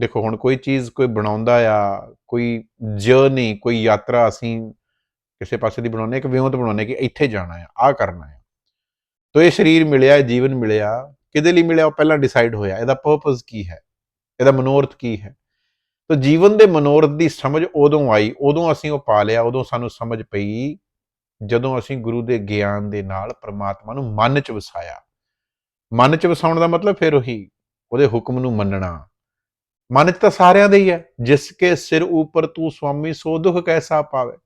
ਦੇਖੋ ਹੁਣ ਕੋਈ ਚੀਜ਼ ਕੋਈ ਬਣਾਉਂਦਾ ਆ, ਕੋਈ ਜਰਨੀ ਕੋਈ ਯਾਤਰਾ ਅਸੀਂ ਕਿਸੇ ਪਾਸੇ ਦੀ ਬਣਾਉਂਦੇ ਇੱਕ ਵਿਉਂਤ ਬਣਾਉਂਦੇ ਕਿ ਇੱਥੇ ਜਾਣਾ ਆ ਆ ਕਰਨਾ ਆ ਤੋ ਇਹ ਸਰੀਰ ਮਿਲਿਆ ਜੀਵਨ ਮਿਲਿਆ, ਕਿਹਦੇ ਲਈ ਮਿਲਿਆ, ਉਹ ਪਹਿਲਾਂ ਡਿਸਾਈਡ ਹੋਇਆ, ਇਹਦਾ ਪਰਪਸ ਕੀ ਹੈ, ਇਹਦਾ ਮਨੋਰਥ ਕੀ ਹੈ। ਤਾਂ ਜੀਵਨ ਦੇ ਮਨੋਰਥ ਦੀ ਸਮਝ ਉਦੋਂ ਆਈ, ਉਦੋਂ ਅਸੀਂ ਉਹ ਪਾ ਲਿਆ, ਉਦੋਂ ਸਾਨੂੰ ਸਮਝ ਪਈ, ਜਦੋਂ ਅਸੀਂ ਗੁਰੂ ਦੇ ਗਿਆਨ ਦੇ ਨਾਲ ਪ੍ਰਮਾਤਮਾ ਨੂੰ ਮਨ ਚ ਵਸਾਇਆ। ਮਨ ਚ ਵਸਾਉਣ ਦਾ ਮਤਲਬ ਫਿਰ ਉਹੀ, ਉਹਦੇ ਹੁਕਮ ਨੂੰ ਮੰਨਣਾ। ਮਨ ਚ ਤਾਂ ਸਾਰਿਆਂ ਦੇ ਹੀ ਹੈ, ਜਿਸ ਕੇ ਸਿਰ ਉੱਪਰ ਤੂੰ ਸੁਆਮੀ ਸੋ ਦੁਖ ਕੈਸਾ ਪਾਵੇ।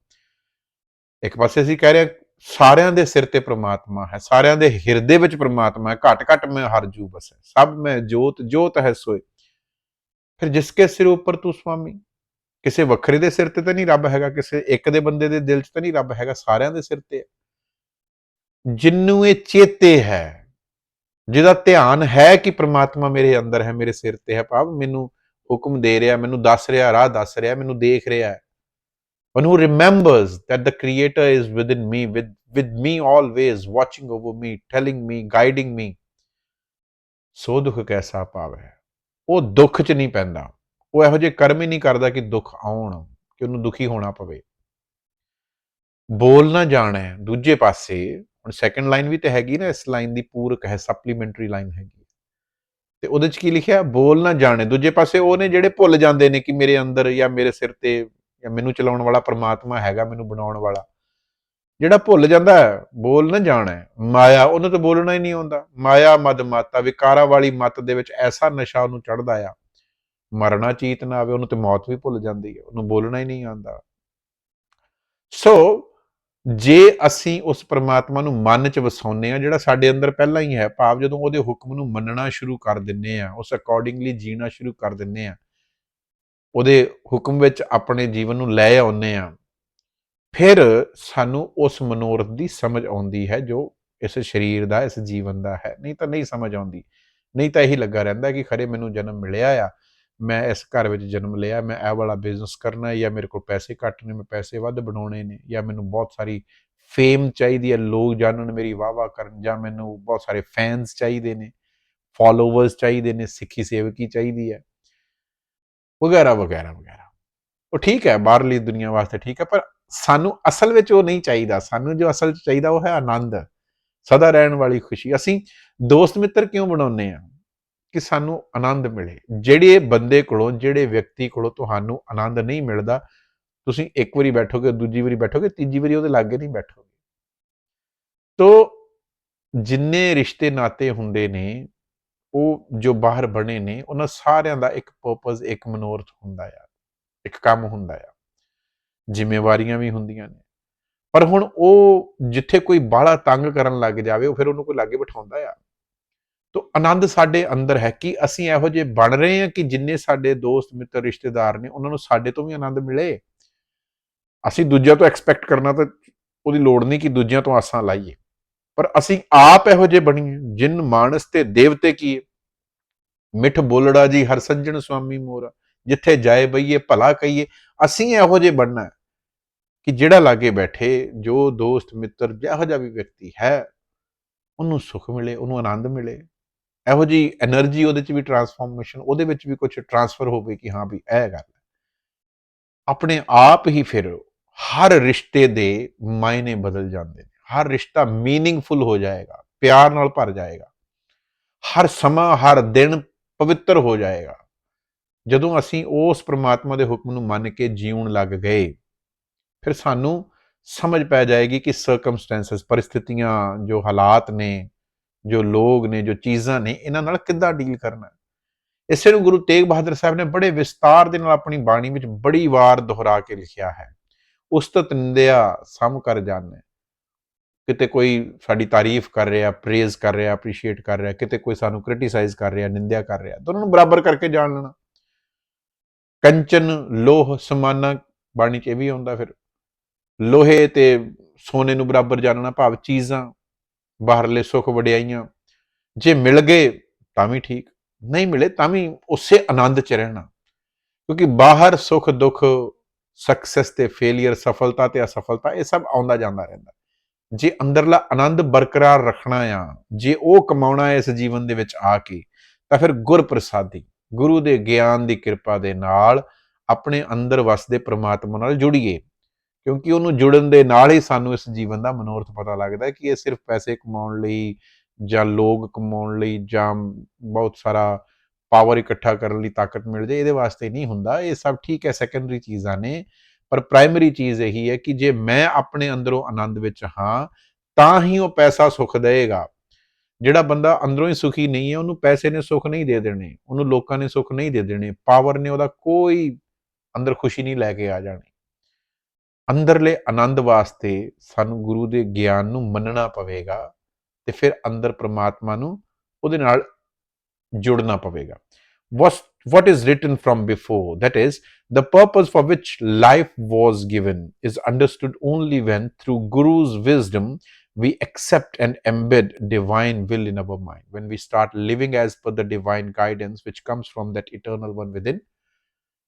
ਇੱਕ ਪਾਸੇ ਅਸੀਂ ਕਹਿ ਰਹੇ ਹਾਂ ਸਾਰਿਆਂ ਦੇ ਸਿਰ ਤੇ ਪ੍ਰਮਾਤਮਾ ਹੈ, ਸਾਰਿਆਂ ਦੇ ਹਿਰਦੇ ਵਿੱਚ ਪ੍ਰਮਾਤਮਾ ਹੈ, ਘਟ ਘਟ ਮੈਂ ਹਰ ਜੂ ਬਸੈ, ਸਭ ਮੈਂ ਜੋਤ ਜੋਤ ਹੈ ਸੋਏ। ਫਿਰ ਜਿਸ ਕੇ ਸਿਰ ਉੱਪਰ ਤੂੰ ਸੁਆਮੀ? ਕਿਸੇ ਵੱਖਰੇ ਦੇ ਸਿਰ ਤੇ ਤਾਂ ਨਹੀਂ ਰੱਬ ਹੈਗਾ, ਕਿਸੇ ਇੱਕ ਦੇ ਬੰਦੇ ਦੇ ਦਿਲ 'ਚ ਤਾਂ ਨਹੀਂ ਰੱਬ ਹੈਗਾ, ਸਾਰਿਆਂ ਦੇ ਸਿਰ ਤੇ ਹੈ। ਜਿੰਨੂੰ ਇਹ ਚੇਤੇ ਹੈ, ਜਿਹਦਾ ਧਿਆਨ ਹੈ ਕਿ ਪ੍ਰਮਾਤਮਾ ਮੇਰੇ ਅੰਦਰ ਹੈ, ਮੇਰੇ ਸਿਰ ਤੇ ਹੈ, ਭਾਵ ਮੈਨੂੰ ਹੁਕਮ ਦੇ ਰਿਹਾ, ਮੈਨੂੰ ਦੱਸ ਰਿਹਾ, ਰਾਹ ਦੱਸ ਰਿਹਾ, ਮੈਨੂੰ ਦੇਖ ਰਿਹਾ ਹੈ one who remembers that the creator is within me, with with me always, watching over me, telling me, guiding me. ਸੋ ਦੁੱਖ ਕੈਸਾ ਪਾਵੇ ਉਹ ਦੁੱਖ 'ਚ ਨਹੀਂ ਪੈਂਦਾ ਉਹ ਇਹੋ ਜਿਹੇ ਕਰਮ ਹੀ ਨਹੀਂ ਕਰਦਾ ਕਿ ਦੁੱਖ ਆਉਣ ਕਿ ਉਹਨੂੰ ਦੁਖੀ ਹੋਣਾ ਪਵੇ ਬੋਲ ਨਾ ਜਾਣਾ ਦੂਜੇ ਪਾਸੇ ਹੁਣ ਸੈਕੰਡ ਲਾਈਨ ਵੀ ਤੇ ਹੈਗੀ ਨਾ ਇਸ ਲਾਈਨ ਦੀ ਪੂਰਕ ਹੈ ਸਪਲੀਮੈਂਟਰੀ ਲਾਈਨ ਹੈਗੀ ਤੇ ਉਹਦੇ 'ਚ ਕੀ ਲਿਖਿਆ ਬੋਲ ਨਾ ਜਾਣੇ ਦੂਜੇ ਪਾਸੇ ਉਹ ਨੇ ਜਿਹੜੇ ਭੁੱਲ ਜਾਂਦੇ ਨੇ ਕਿ ਮੇਰੇ ਅੰਦਰ ਜਾਂ ਮੇਰੇ ਸਿਰ ਤੇ ਜਾਂ ਮੈਨੂੰ ਚਲਾਉਣ ਵਾਲਾ ਪਰਮਾਤਮਾ ਹੈਗਾ ਮੈਨੂੰ ਬਣਾਉਣ ਵਾਲਾ। ਜਿਹੜਾ ਭੁੱਲ ਜਾਂਦਾ ਹੈ, ਬੋਲ ਨਾ ਜਾਣਾ ਮਾਇਆ ਉਹਨੂੰ ਤਾਂ ਬੋਲਣਾ ਹੀ ਨਹੀਂ ਆਉਂਦਾ। ਮਾਇਆ ਮਦ ਮਾਤਾ ਵਿਕਾਰਾਂ ਵਾਲੀ ਮਤ ਦੇ ਵਿੱਚ ਐਸਾ ਨਸ਼ਾ ਉਹਨੂੰ ਚੜਦਾ ਆ। ਮਰਨਾ ਚੀਤ ਨਾ ਆਵੇ ਉਹਨੂੰ ਤੇ ਮੌਤ ਵੀ ਭੁੱਲ ਜਾਂਦੀ ਹੈ। ਉਹਨੂੰ ਬੋਲਣਾ ਹੀ ਨਹੀਂ ਆਉਂਦਾ। ਸੋ ਜੇ ਅਸੀਂ ਉਸ ਪਰਮਾਤਮਾ ਨੂੰ ਮਨ ਚ ਵਸਾਉਂਦੇ ਆ ਜਿਹੜਾ ਸਾਡੇ ਅੰਦਰ ਪਹਿਲਾਂ ਹੀ ਹੈ ਭਾਵ ਜਦੋਂ ਉਹਦੇ ਹੁਕਮ ਨੂੰ ਮੰਨਣਾ ਸ਼ੁਰੂ ਕਰ ਦਿੰਨੇ ਆ ਉਸ ਅਕੋਰਡਿੰਗਲੀ ਜੀਣਾ ਸ਼ੁਰੂ ਕਰ ਦਿੰਨੇ ਆ ਉਹਦੇ ਹੁਕਮ ਵਿੱਚ ਆਪਣੇ ਜੀਵਨ ਨੂੰ ਲੈ ਆਉਂਦੇ ਆ ਫਿਰ ਸਾਨੂੰ ਉਸ ਮਨੋਰਥ ਦੀ ਸਮਝ ਆਉਂਦੀ ਹੈ ਜੋ ਇਸ ਸਰੀਰ ਦਾ, ਇਸ ਜੀਵਨ ਦਾ ਹੈ। ਨਹੀਂ ਤਾਂ ਨਹੀਂ ਸਮਝ ਆਉਂਦੀ। ਨਹੀਂ ਤਾਂ ਇਹੀ ਲੱਗਾ ਰਹਿੰਦਾ ਕਿ ਖਰੇ ਮੈਨੂੰ ਜਨਮ ਮਿਲਿਆ ਆ। ਮੈਂ ਇਸ ਘਰ ਵਿੱਚ ਜਨਮ ਲਿਆ, ਮੈਂ ਇਹ ਵਾਲਾ ਬਿਜ਼ਨਸ ਕਰਨਾ ਜਾਂ ਮੇਰੇ ਕੋਲ ਪੈਸੇ ਘੱਟ ਨੇ, ਮੈਂ ਪੈਸੇ ਵੱਧ ਬਣਾਉਣੇ ਨੇ ਜਾਂ ਮੈਨੂੰ ਬਹੁਤ ਸਾਰੀ ਫੇਮ ਚਾਹੀਦੀ ਹੈ, ਲੋਕ ਜਾਣਨ ਮੇਰੀ ਵਾਹ ਵਾਹ ਕਰਨ ਜਾਂ ਮੈਨੂੰ ਬਹੁਤ ਸਾਰੇ ਫੈਨਸ ਚਾਹੀਦੇ ਨੇ ਫਾਲੋਅਰਸ ਚਾਹੀਦੇ ਨੇ, ਸਿੱਖੀ ਸੇਵਕੀ ਚਾਹੀਦੀ ਹੈ। ਵਗੈਰਾ ਵਗੈਰਾ ਵਗੈਰਾ। ਉਹ ਠੀਕ ਹੈ, ਬਾਹਰਲੀ ਦੁਨੀਆ ਵਾਸਤੇ ਠੀਕ ਹੈ, ਪਰ ਸਾਨੂੰ ਅਸਲ ਵਿੱਚ ਉਹ ਨਹੀਂ ਚਾਹੀਦਾ। ਸਾਨੂੰ ਜੋ ਅਸਲ 'ਚ ਚਾਹੀਦਾ ਉਹ ਹੈ ਆਨੰਦ, ਸਦਾ ਰਹਿਣ ਵਾਲੀ ਖੁਸ਼ੀ। ਅਸੀਂ ਦੋਸਤ ਮਿੱਤਰ ਕਿਉਂ ਬਣਾਉਂਦੇ ਆ ਕਿ ਸਾਨੂੰ ਆਨੰਦ ਮਿਲੇ। ਜਿਹੜੇ ਬੰਦੇ ਕੋਲੋਂ, ਜਿਹੜੇ ਵਿਅਕਤੀ ਕੋਲੋਂ ਤੁਹਾਨੂੰ ਆਨੰਦ ਨਹੀਂ ਮਿਲਦਾ, ਤੁਸੀਂ ਇੱਕ ਵਾਰੀ ਬੈਠੋਗੇ, ਦੂਜੀ ਵਾਰੀ ਬੈਠੋਗੇ, ਤੀਜੀ ਵਾਰੀ ਉਹਦੇ ਲਾਗੇ ਨਹੀਂ ਬੈਠੋਗੇ। ਤੋ ਜਿੰਨੇ ਰਿਸ਼ਤੇ ਨਾਤੇ ਹੁੰਦੇ ਨੇ ਉਹ ਜੋ ਬਾਹਰ ਬਣੇ ਨੇ, ਉਹਨਾਂ ਸਾਰਿਆਂ ਦਾ ਇੱਕ ਪਰਪਸ ਇੱਕ ਮਨੋਰਥ ਹੁੰਦਾ ਆ, ਇੱਕ ਕੰਮ ਹੁੰਦਾ ਆ। ਜ਼ਿੰਮੇਵਾਰੀਆਂ ਵੀ ਹੁੰਦੀਆਂ ਨੇ। ਪਰ ਹੁਣ ਉਹ ਜਿੱਥੇ ਕੋਈ ਬਾਹਲਾ ਤੰਗ ਕਰਨ ਲੱਗ ਜਾਵੇ, ਉਹ ਫਿਰ ਉਹਨੂੰ ਕੋਈ ਲਾਗੇ ਬਿਠਾਉਂਦਾ ਆ। ਤੋ ਆਨੰਦ ਸਾਡੇ ਅੰਦਰ ਹੈ ਕਿ ਅਸੀਂ ਇਹੋ ਜਿਹੇ ਬਣ ਰਹੇ ਹਾਂ ਕਿ ਜਿੰਨੇ ਸਾਡੇ ਦੋਸਤ, ਮਿੱਤਰ, ਰਿਸ਼ਤੇਦਾਰ ਨੇ, ਉਹਨਾਂ ਨੂੰ ਸਾਡੇ ਤੋਂ ਵੀ ਆਨੰਦ ਮਿਲੇ। ਅਸੀਂ ਦੂਜਿਆਂ ਤੋਂ ਐਕਸਪੈਕਟ ਕਰਨਾ ਤਾਂ ਉਹਦੀ ਲੋੜ ਨਹੀਂ ਕਿ ਦੂਜਿਆਂ ਤੋਂ ਆਸਾਂ ਲਾਈਏ। ਪਰ ਅਸੀਂ ਆਪ ਇਹੋ ਜੇ ਬਣੀਏ ਜਿਨ ਮਾਨਸ ਤੇ ਦੇਵਤੇ ਕੀਏ ਮਿੱਠ ਬੋਲੜਾ ਜੀ ਹਰ ਸੱਜਣ ਸੁਆਮੀ ਮੋਰਾ, ਜਿੱਥੇ ਜਾਏ ਬਈਏ, ਭਲਾ ਕਹੀਏ, ਅਸੀਂ ਇਹੋ ਜੇ ਬਣਨਾ ਕਿ ਜਿਹੜਾ ਲਾਗੇ ਬੈਠੇ, ਜੋ ਦੋਸਤ, ਮਿੱਤਰ, ਜਿਹੋ ਜਿਹਾ ਵੀ ਵਿਅਕਤੀ ਹੈ, ਉਹਨੂੰ ਸੁਖ ਮਿਲੇ, ਉਹਨੂੰ ਆਨੰਦ ਮਿਲੇ। ਇਹੋ ਜੀ એનર્ਜੀ ਉਹਦੇ ਚ ਵੀ ਟਰਾਂਸਫਾਰਮੇਸ਼ਨ ਉਹਦੇ ਵਿੱਚ ਵੀ ਕੁਝ ਟਰਾਂਸਫਰ ਹੋਵੇ ਕਿ ਹਾਂ ਵੀ ਇਹ ਗੱਲ ਆਪਣੇ ਆਪ ਹੀ ਫਿਰ ਹਰ ਰਿਸ਼ਤੇ ਦੇ ਮਾਇਨੇ ਬਦਲ ਜਾਂਦੇ ਨੇ। ਹਰ ਰਿਸ਼ਤਾ ਮੀਨਿੰਗਫੁਲ ਹੋ ਜਾਏਗਾ, ਪਿਆਰ ਨਾਲ ਭਰ ਜਾਏਗਾ। ਹਰ ਸਮਾਂ, ਹਰ ਦਿਨ ਪਵਿੱਤਰ ਹੋ ਜਾਏਗਾ। ਜਦੋਂ ਅਸੀਂ ਉਸ ਪ੍ਰਮਾਤਮਾ ਦੇ ਹੁਕਮ ਨੂੰ ਮੰਨ ਕੇ ਜੀਉਣ ਲੱਗ ਗਏ, ਫਿਰ ਸਾਨੂੰ ਸਮਝ ਪੈ ਜਾਏਗੀ ਕਿ ਸਰਕਮਸਟੈਂਸਸ ਪਰਿਸਥਿਤੀਆਂ, ਜੋ ਹਾਲਾਤ ਨੇ, ਜੋ ਲੋਕ ਨੇ, ਜੋ ਚੀਜ਼ਾਂ ਨੇ, ਇਹਨਾਂ ਨਾਲ ਕਿੱਦਾਂ ਡੀਲ ਕਰਨਾ ਇਸੇ ਨੂੰ ਗੁਰੂ ਤੇਗ ਬਹਾਦਰ ਸਾਹਿਬ ਨੇ ਬੜੇ ਵਿਸਤਾਰ ਦੇ ਨਾਲ ਆਪਣੀ ਬਾਣੀ ਵਿੱਚ ਬੜੀ ਵਾਰ ਦੁਹਰਾ ਕੇ ਲਿਖਿਆ ਹੈ। ਉਸਤਤ ਨਿੰਦਿਆ ਸਮ ਕਰ ਜਾਣੇ। ਕਿਤੇ ਕੋਈ ਸਾਡੀ ਤਾਰੀਫ ਕਰ ਰਿਹਾ ਪ੍ਰੇਜ਼ ਕਰ ਰਿਹਾ ਅਪਰੀਸ਼ੀਏਟ ਕਰ ਰਿਹਾ, ਕਿਤੇ ਕੋਈ ਸਾਨੂੰ ਕ੍ਰਿਟਿਸਾਈਜ਼ ਕਰ ਰਿਹਾ, ਨਿੰਦਿਆ ਕਰ ਰਿਹਾ ਦੋਨਾਂ ਨੂੰ ਬਰਾਬਰ ਕਰਕੇ ਜਾਣ ਲੈਣਾ। ਕੰਚਨ, ਲੋਹ, ਸਮਾਨਾ ਬਾਣੀ ਚ ਇਹ ਵੀ ਆਉਂਦਾ ਫਿਰ। ਲੋਹੇ ਤੇ ਸੋਨੇ ਨੂੰ ਬਰਾਬਰ ਜਾਣਨਾ ਭਾਵ ਚੀਜ਼ਾਂ, ਬਾਹਰਲੇ ਸੁੱਖ ਵਡਿਆਈਆਂ। ਜੇ ਮਿਲ ਗਏ, ਤਾਂ ਵੀ ਠੀਕ। ਨਹੀਂ ਮਿਲੇ, ਤਾਂ ਵੀ ਉਸੇ ਆਨੰਦ ਚ ਰਹਿਣਾ। ਕਿਉਂਕਿ ਬਾਹਰ ਸੁੱਖ ਦੁੱਖ ਸਕਸੈਸ ਤੇ ਫੇਲਿਅਰ ਸਫਲਤਾ ਤੇ ਅਸਫਲਤਾ, ਇਹ ਸਭ ਆਉਂਦਾ ਜਾਂਦਾ ਰਹਿੰਦਾ। ਜੇ ਅੰਦਰਲਾ ਆਨੰਦ ਬਰਕਰਾਰ ਰੱਖਣਾ ਆ, ਜੇ ਉਹ ਕਮਾਉਣਾ ਹੈ ਇਸ ਜੀਵਨ ਦੇ ਵਿੱਚ ਆ ਕੇ, ਤਾਂ ਫਿਰ ਗੁਰ ਪ੍ਰਸਾਦੀ ਗੁਰੂ ਦੇ ਗਿਆਨ ਦੀ ਕਿਰਪਾ ਦੇ ਨਾਲ ਆਪਣੇ ਅੰਦਰ ਵਸਦੇ ਪ੍ਰਮਾਤਮਾ ਨਾਲ ਜੁੜੀਏ। ਕਿਉਂਕਿ ਉਹਨੂੰ ਜੁੜਨ ਦੇ ਨਾਲ ਹੀ ਸਾਨੂੰ ਇਸ ਜੀਵਨ ਦਾ ਮਨੋਰਥ ਪਤਾ ਲੱਗਦਾ ਹੈ ਕਿ ਇਹ ਸਿਰਫ ਪੈਸੇ ਕਮਾਉਣ ਲਈ ਜਾਂ ਲੋਕ ਕਮਾਉਣ ਲਈ ਜਾਂ ਬਹੁਤ ਸਾਰਾ ਪਾਵਰ ਇਕੱਠਾ ਕਰਨ ਲਈ ਤਾਕਤ ਮਿਲ ਜਾਏ, ਇਹਦੇ ਵਾਸਤੇ ਨਹੀਂ ਹੁੰਦਾ। ਇਹ ਸਭ ਠੀਕ ਹੈ ਸੈਕੰਡਰੀ ਚੀਜ਼ਾਂ ਨੇ। ਪਰ ਪ੍ਰਾਇਮਰੀ ਚੀਜ਼ ਇਹੀ ਹੈ ਕਿ ਜੇ ਮੈਂ ਆਪਣੇ ਅੰਦਰੋਂ ਆਨੰਦ ਵਿੱਚ ਹਾਂ, ਤਾਂ ਹੀ ਉਹ ਪੈਸਾ ਸੁਖ ਦੇਵੇਗਾ। ਜਿਹੜਾ ਬੰਦਾ ਅੰਦਰੋਂ ਹੀ ਸੁਖੀ ਨਹੀਂ ਹੈ, ਉਹਨੂੰ ਪੈਸੇ ਨੇ ਸੁਖ ਨਹੀਂ ਦੇ ਦੇਣੇ, ਉਹਨੂੰ ਲੋਕਾਂ ਨੇ ਸੁਖ ਨਹੀਂ ਦੇ ਦੇਣੇ ਪਾਵਰ ਨੇ ਉਹਦਾ ਕੋਈ ਅੰਦਰ ਖੁਸ਼ੀ ਨਹੀਂ ਲੈ ਕੇ ਆ ਜਾਣੀ। ਅੰਦਰਲੇ ਆਨੰਦ ਵਾਸਤੇ ਸਾਨੂੰ ਗੁਰੂ ਦੇ ਗਿਆਨ ਨੂੰ ਮੰਨਣਾ ਪਵੇਗਾ ਤੇ ਫਿਰ ਅੰਦਰ ਪ੍ਰਮਾਤਮਾ ਨੂੰ ਉਹਦੇ ਨਾਲ ਜੁੜਨਾ ਪਵੇਗਾ। what what is written from before. That is the purpose for which life was given is understood only when through guru's wisdom we accept and embed divine will in our mind. When we start living as per the divine guidance which comes from that eternal one within.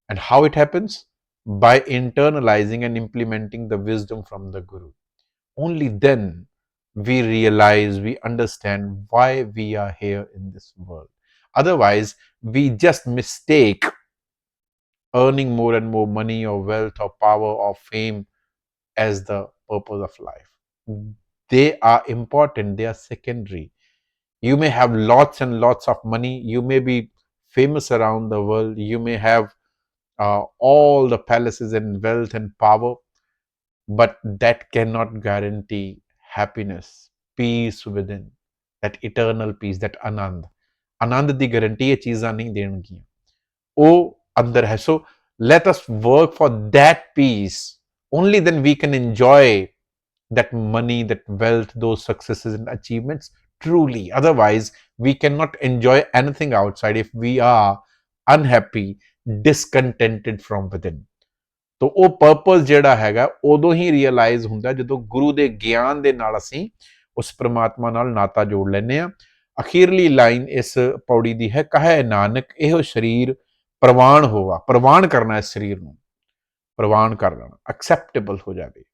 And how it happens? By internalizing and implementing the wisdom from the guru. Only then we realize we understand why we are here in this world otherwise we just mistake earning more and more money or wealth or power or fame as the purpose of life. They are important, they are secondary. You may have lots and lots of money, you may be famous around the world, you may have uh, all the palaces and wealth and power, but that cannot guarantee happiness, peace within, that eternal peace, that anand. ਆਨੰਦ ਦੀ ਗਾਰੰਟੀ ਇਹ ਚੀਜ਼ਾਂ ਨਹੀਂ ਦੇਣਗੀਆਂ ਉਹ ਅੰਦਰ ਹੈ ਸੋ let us work for that peace only then we can enjoy that money that wealth those successes and achievements truly otherwise we cannot enjoy anything outside if we are unhappy discontented from within ਤੋ ਉਹ ਪਰਪਸ ਜਿਹੜਾ ਹੈਗਾ ਉਦੋਂ ਹੀ ਰਿਅਲਾਈਜ਼ ਹੁੰਦਾ ਜਦੋਂ ਗੁਰੂ ਦੇ ਗਿਆਨ ਦੇ ਨਾਲ ਅਸੀਂ ਉਸ ਪ੍ਰਮਾਤਮਾ ਨਾਲ ਨਾਤਾ ਜੋੜ ਲੈਨੇ ਆ ਅਖੀਰਲੀ ਲਾਈਨ ਇਸ ਪੌੜੀ ਦੀ ਹੈ, ਕਹੇ ਨਾਨਕ, ਇਹੋ ਸਰੀਰ ਪ੍ਰਵਾਨ ਹੋਵਾ, ਪ੍ਰਵਾਨ ਕਰਨਾ ਇਸ ਸਰੀਰ ਨੂੰ, ਪ੍ਰਵਾਨ ਕਰ ਲੈਣਾ ਐਕਸੈਪਟੇਬਲ ਹੋ ਜਾਵੇ।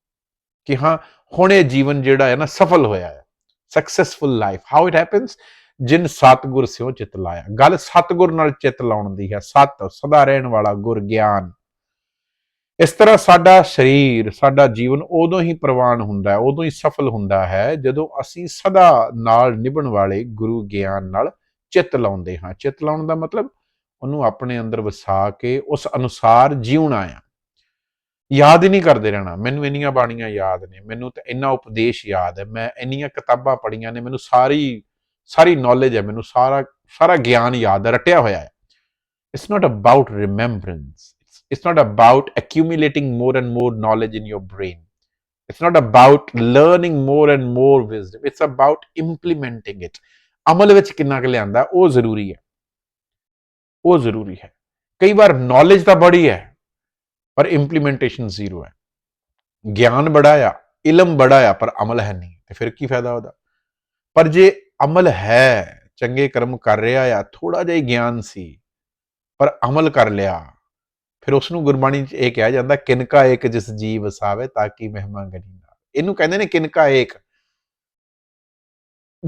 ਕਿ ਹਾਂ, ਹੁਣ ਇਹ ਜੀਵਨ ਜਿਹੜਾ ਹੈ ਨਾ, ਸਫਲ ਹੋਇਆ ਹੈ successful life how it happens ਜਿਨ ਸਤਗੁਰ ਸਿਓ ਚਿਤ ਲਾਇਆ, ਗੱਲ ਸਤਗੁਰ ਨਾਲ ਚਿਤ ਲਾਉਣ ਦੀ ਹੈ, ਸਤ ਸਦਾ ਰਹਿਣ ਵਾਲਾ ਗੁਰ ਗਿਆਨ। ਇਸ ਤਰ੍ਹਾਂ ਸਾਡਾ ਸਰੀਰ, ਸਾਡਾ ਜੀਵਨ ਉਦੋਂ ਹੀ ਪ੍ਰਵਾਨ ਹੁੰਦਾ ਹੈ, ਉਦੋਂ ਹੀ ਸਫਲ ਹੁੰਦਾ ਹੈ ਜਦੋਂ ਅਸੀਂ ਸਦਾ ਨਾਲ ਨਿਭਣ ਵਾਲੇ ਗੁਰੂ ਗਿਆਨ ਨਾਲ ਚਿੱਤ ਲਾਉਂਦੇ ਹਾਂ। ਚਿੱਤ ਲਾਉਣ ਦਾ ਮਤਲਬ ਉਹਨੂੰ ਆਪਣੇ ਅੰਦਰ ਵਸਾ ਕੇ ਉਸ ਅਨੁਸਾਰ ਜਿਉਣਾ ਆ ਯਾਦ ਹੀ ਨਹੀਂ ਕਰਦੇ ਰਹਿਣਾ। ਮੈਨੂੰ ਇੰਨੀਆਂ ਬਾਣੀਆਂ ਯਾਦ ਨੇ, ਮੈਨੂੰ ਤਾਂ ਇੰਨਾ ਉਪਦੇਸ਼ ਯਾਦ ਹੈ। ਮੈਂ ਇੰਨੀਆਂ ਕਿਤਾਬਾਂ ਪੜ੍ਹੀਆਂ ਨੇ, ਮੈਨੂੰ ਸਾਰੀ ਸਾਰੀ ਨੌਲੇਜ ਹੈ, ਮੈਨੂੰ ਸਾਰਾ ਸਾਰਾ ਗਿਆਨ ਯਾਦ ਹੈ, ਰਟਿਆ ਹੋਇਆ ਹੈ। It's not about remembrance it's not about accumulating more and more knowledge in your brain it's not about learning more and more wisdom it's about implementing it ਅਮਲ ਵਿੱਚ ਕਿੰਨਾ ਕੁ ਲਿਆਂਦਾ ਉਹ ਜ਼ਰੂਰੀ ਹੈ ਉਹ ਜ਼ਰੂਰੀ ਹੈ ਕਈ ਵਾਰ ਨੌਲੇਜ ਤਾਂ ਬੜੀ ਹੈ ਪਰ ਇੰਪਲੀਮੈਂਟੇਸ਼ਨ ਜ਼ੀਰੋ ਹੈ ਗਿਆਨ ਬੜਾ ਆ ਇਲਮ ਬੜਾ ਆ ਪਰ ਅਮਲ ਹੈ ਨਹੀਂ ਤੇ ਫਿਰ ਕੀ ਫਾਇਦਾ ਉਹਦਾ ਪਰ ਜੇ ਅਮਲ ਹੈ ਚੰਗੇ ਕਰਮ ਕਰ ਰਿਹਾ ਆ ਥੋੜਾ ਜਿਹਾ ਗਿਆਨ ਸੀ ਪਰ ਅਮਲ ਕਰ ਲਿਆ ਫਿਰ ਉਸ ਨੂੰ ਗੁਰਬਾਣੀ 'ਚ ਇਹ ਕਿਹਾ ਜਾਂਦਾ, ਕਿਨਕਾ ਏਕ ਜਿਸ ਜੀਵ ਵਸਾਵੇ ਤਾਂ ਕਿ ਮਹਿਮਾ ਗਨੀ ਨਾਲ ਇਹਨੂੰ ਕਹਿੰਦੇ ਨੇ ਕਿਨਕਾ ਏਕ।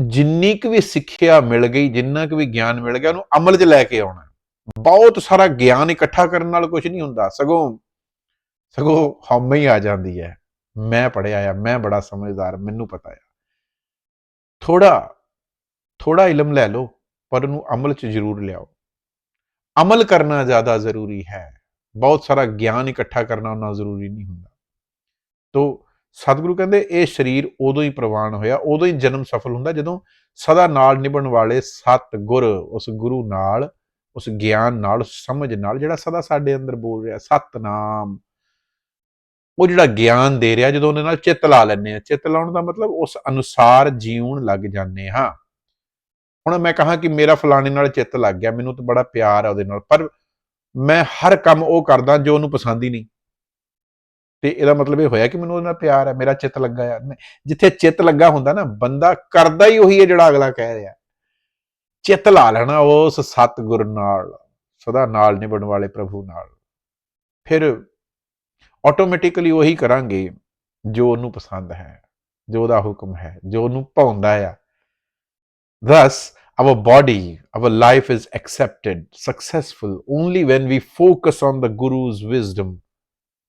ਜਿੰਨੀ ਕੁ ਵੀ ਸਿੱਖਿਆ ਮਿਲ ਗਈ, ਜਿੰਨਾ ਕੁ ਵੀ ਗਿਆਨ ਮਿਲ ਗਿਆ, ਉਹਨੂੰ ਅਮਲ 'ਚ ਲੈ ਕੇ ਆਉਣਾ। ਬਹੁਤ ਸਾਰਾ ਗਿਆਨ ਇਕੱਠਾ ਕਰਨ ਨਾਲ ਕੁਝ ਨਹੀਂ ਹੁੰਦਾ। ਸਗੋਂ ਸਗੋਂ ਹਉਮੈ ਹੀ ਆ ਜਾਂਦੀ ਹੈ। ਮੈਂ ਪੜਿਆ ਆ, ਮੈਂ ਬੜਾ ਸਮਝਦਾਰ, ਮੈਨੂੰ ਪਤਾ ਆ। ਥੋੜਾ ਥੋੜਾ ਇਲਮ ਲੈ ਲਓ, ਪਰ ਉਹਨੂੰ ਅਮਲ 'ਚ ਜ਼ਰੂਰ ਲਿਆਓ। ਅਮਲ ਕਰਨਾ ਜ਼ਿਆਦਾ ਜ਼ਰੂਰੀ ਹੈ। ਬਹੁਤ ਸਾਰਾ ਗਿਆਨ ਇਕੱਠਾ ਕਰਨਾ ਉਹਨਾਂ ਜ਼ਰੂਰੀ ਨਹੀਂ ਹੁੰਦਾ। ਤੋ ਸਤਿਗੁਰੂ ਕਹਿੰਦੇ ਇਹ ਸਰੀਰ ਉਦੋਂ ਹੀ ਪ੍ਰਵਾਨ ਹੋਇਆ, ਉਦੋਂ ਹੀ ਜਨਮ ਸਫਲ ਹੁੰਦਾ ਜਦੋਂ ਸਦਾ ਨਾਲ ਨਿਭਣ ਵਾਲੇ ਸਤ ਗੁਰ ਉਸ ਗੁਰੂ ਨਾਲ, ਉਸ ਗਿਆਨ ਨਾਲ, ਸਮਝ ਨਾਲ ਜਿਹੜਾ ਸਦਾ ਸਾਡੇ ਅੰਦਰ ਬੋਲ ਰਿਹਾ, ਸਤਨਾਮ। ਉਹ ਜਿਹੜਾ ਗਿਆਨ ਦੇ ਰਿਹਾ ਜਦੋਂ ਉਹਦੇ ਨਾਲ ਚਿੱਤ ਲਾ ਲੈਂਦੇ ਆ ਚਿੱਤ ਲਾਉਣ ਦਾ ਮਤਲਬ ਉਸ ਅਨੁਸਾਰ ਜੀਉਣ ਲੱਗ ਜਾਂਦੇ ਹਾਂ। ਹੁਣ ਮੈਂ ਕਹਾਂ ਕਿ ਮੇਰਾ ਫਲਾਣੇ ਨਾਲ ਚਿੱਤ ਲੱਗ ਗਿਆ, ਮੈਨੂੰ ਤਾਂ ਬੜਾ ਪਿਆਰ ਆ ਉਹਦੇ ਨਾਲ, ਪਰ ਮੈਂ ਹਰ ਕੰਮ ਉਹ ਕਰਦਾ ਜੋ ਉਹਨੂੰ ਪਸੰਦ ਹੀ ਨਹੀਂ। ਤੇ ਇਹਦਾ ਮਤਲਬ ਇਹ ਹੋਇਆ ਕਿ ਮੈਨੂੰ ਉਹਦੇ ਨਾਲ ਪਿਆਰ ਹੈ, ਮੇਰਾ ਚਿੱਤ ਲੱਗਾ ਯਾਰ ਜਿੱਥੇ ਚਿੱਤ ਲੱਗਾ ਹੁੰਦਾ ਨਾ, ਬੰਦਾ ਕਰਦਾ ਹੀ ਉਹੀ ਹੈ ਜਿਹੜਾ ਅਗਲਾ ਕਹਿ ਰਿਹਾ। ਚਿੱਤ ਲਾ ਲੈਣਾ ਉਸ ਸਤਿਗੁਰ ਨਾਲ, ਸਦਾ ਨਾਲ ਨਿਭਣ ਵਾਲੇ ਪ੍ਰਭੂ ਨਾਲ। ਫਿਰ ਆਟੋਮੈਟਿਕਲੀ ਉਹੀ ਕਰਾਂਗੇ ਜੋ ਉਹਨੂੰ ਪਸੰਦ ਹੈ, ਜੋ ਉਹਦਾ ਹੁਕਮ ਹੈ, ਜੋ ਉਹਨੂੰ ਭਾਉਂਦਾ ਆ। Thus our body, our life is accepted, successful only when we focus on the Guru's wisdom,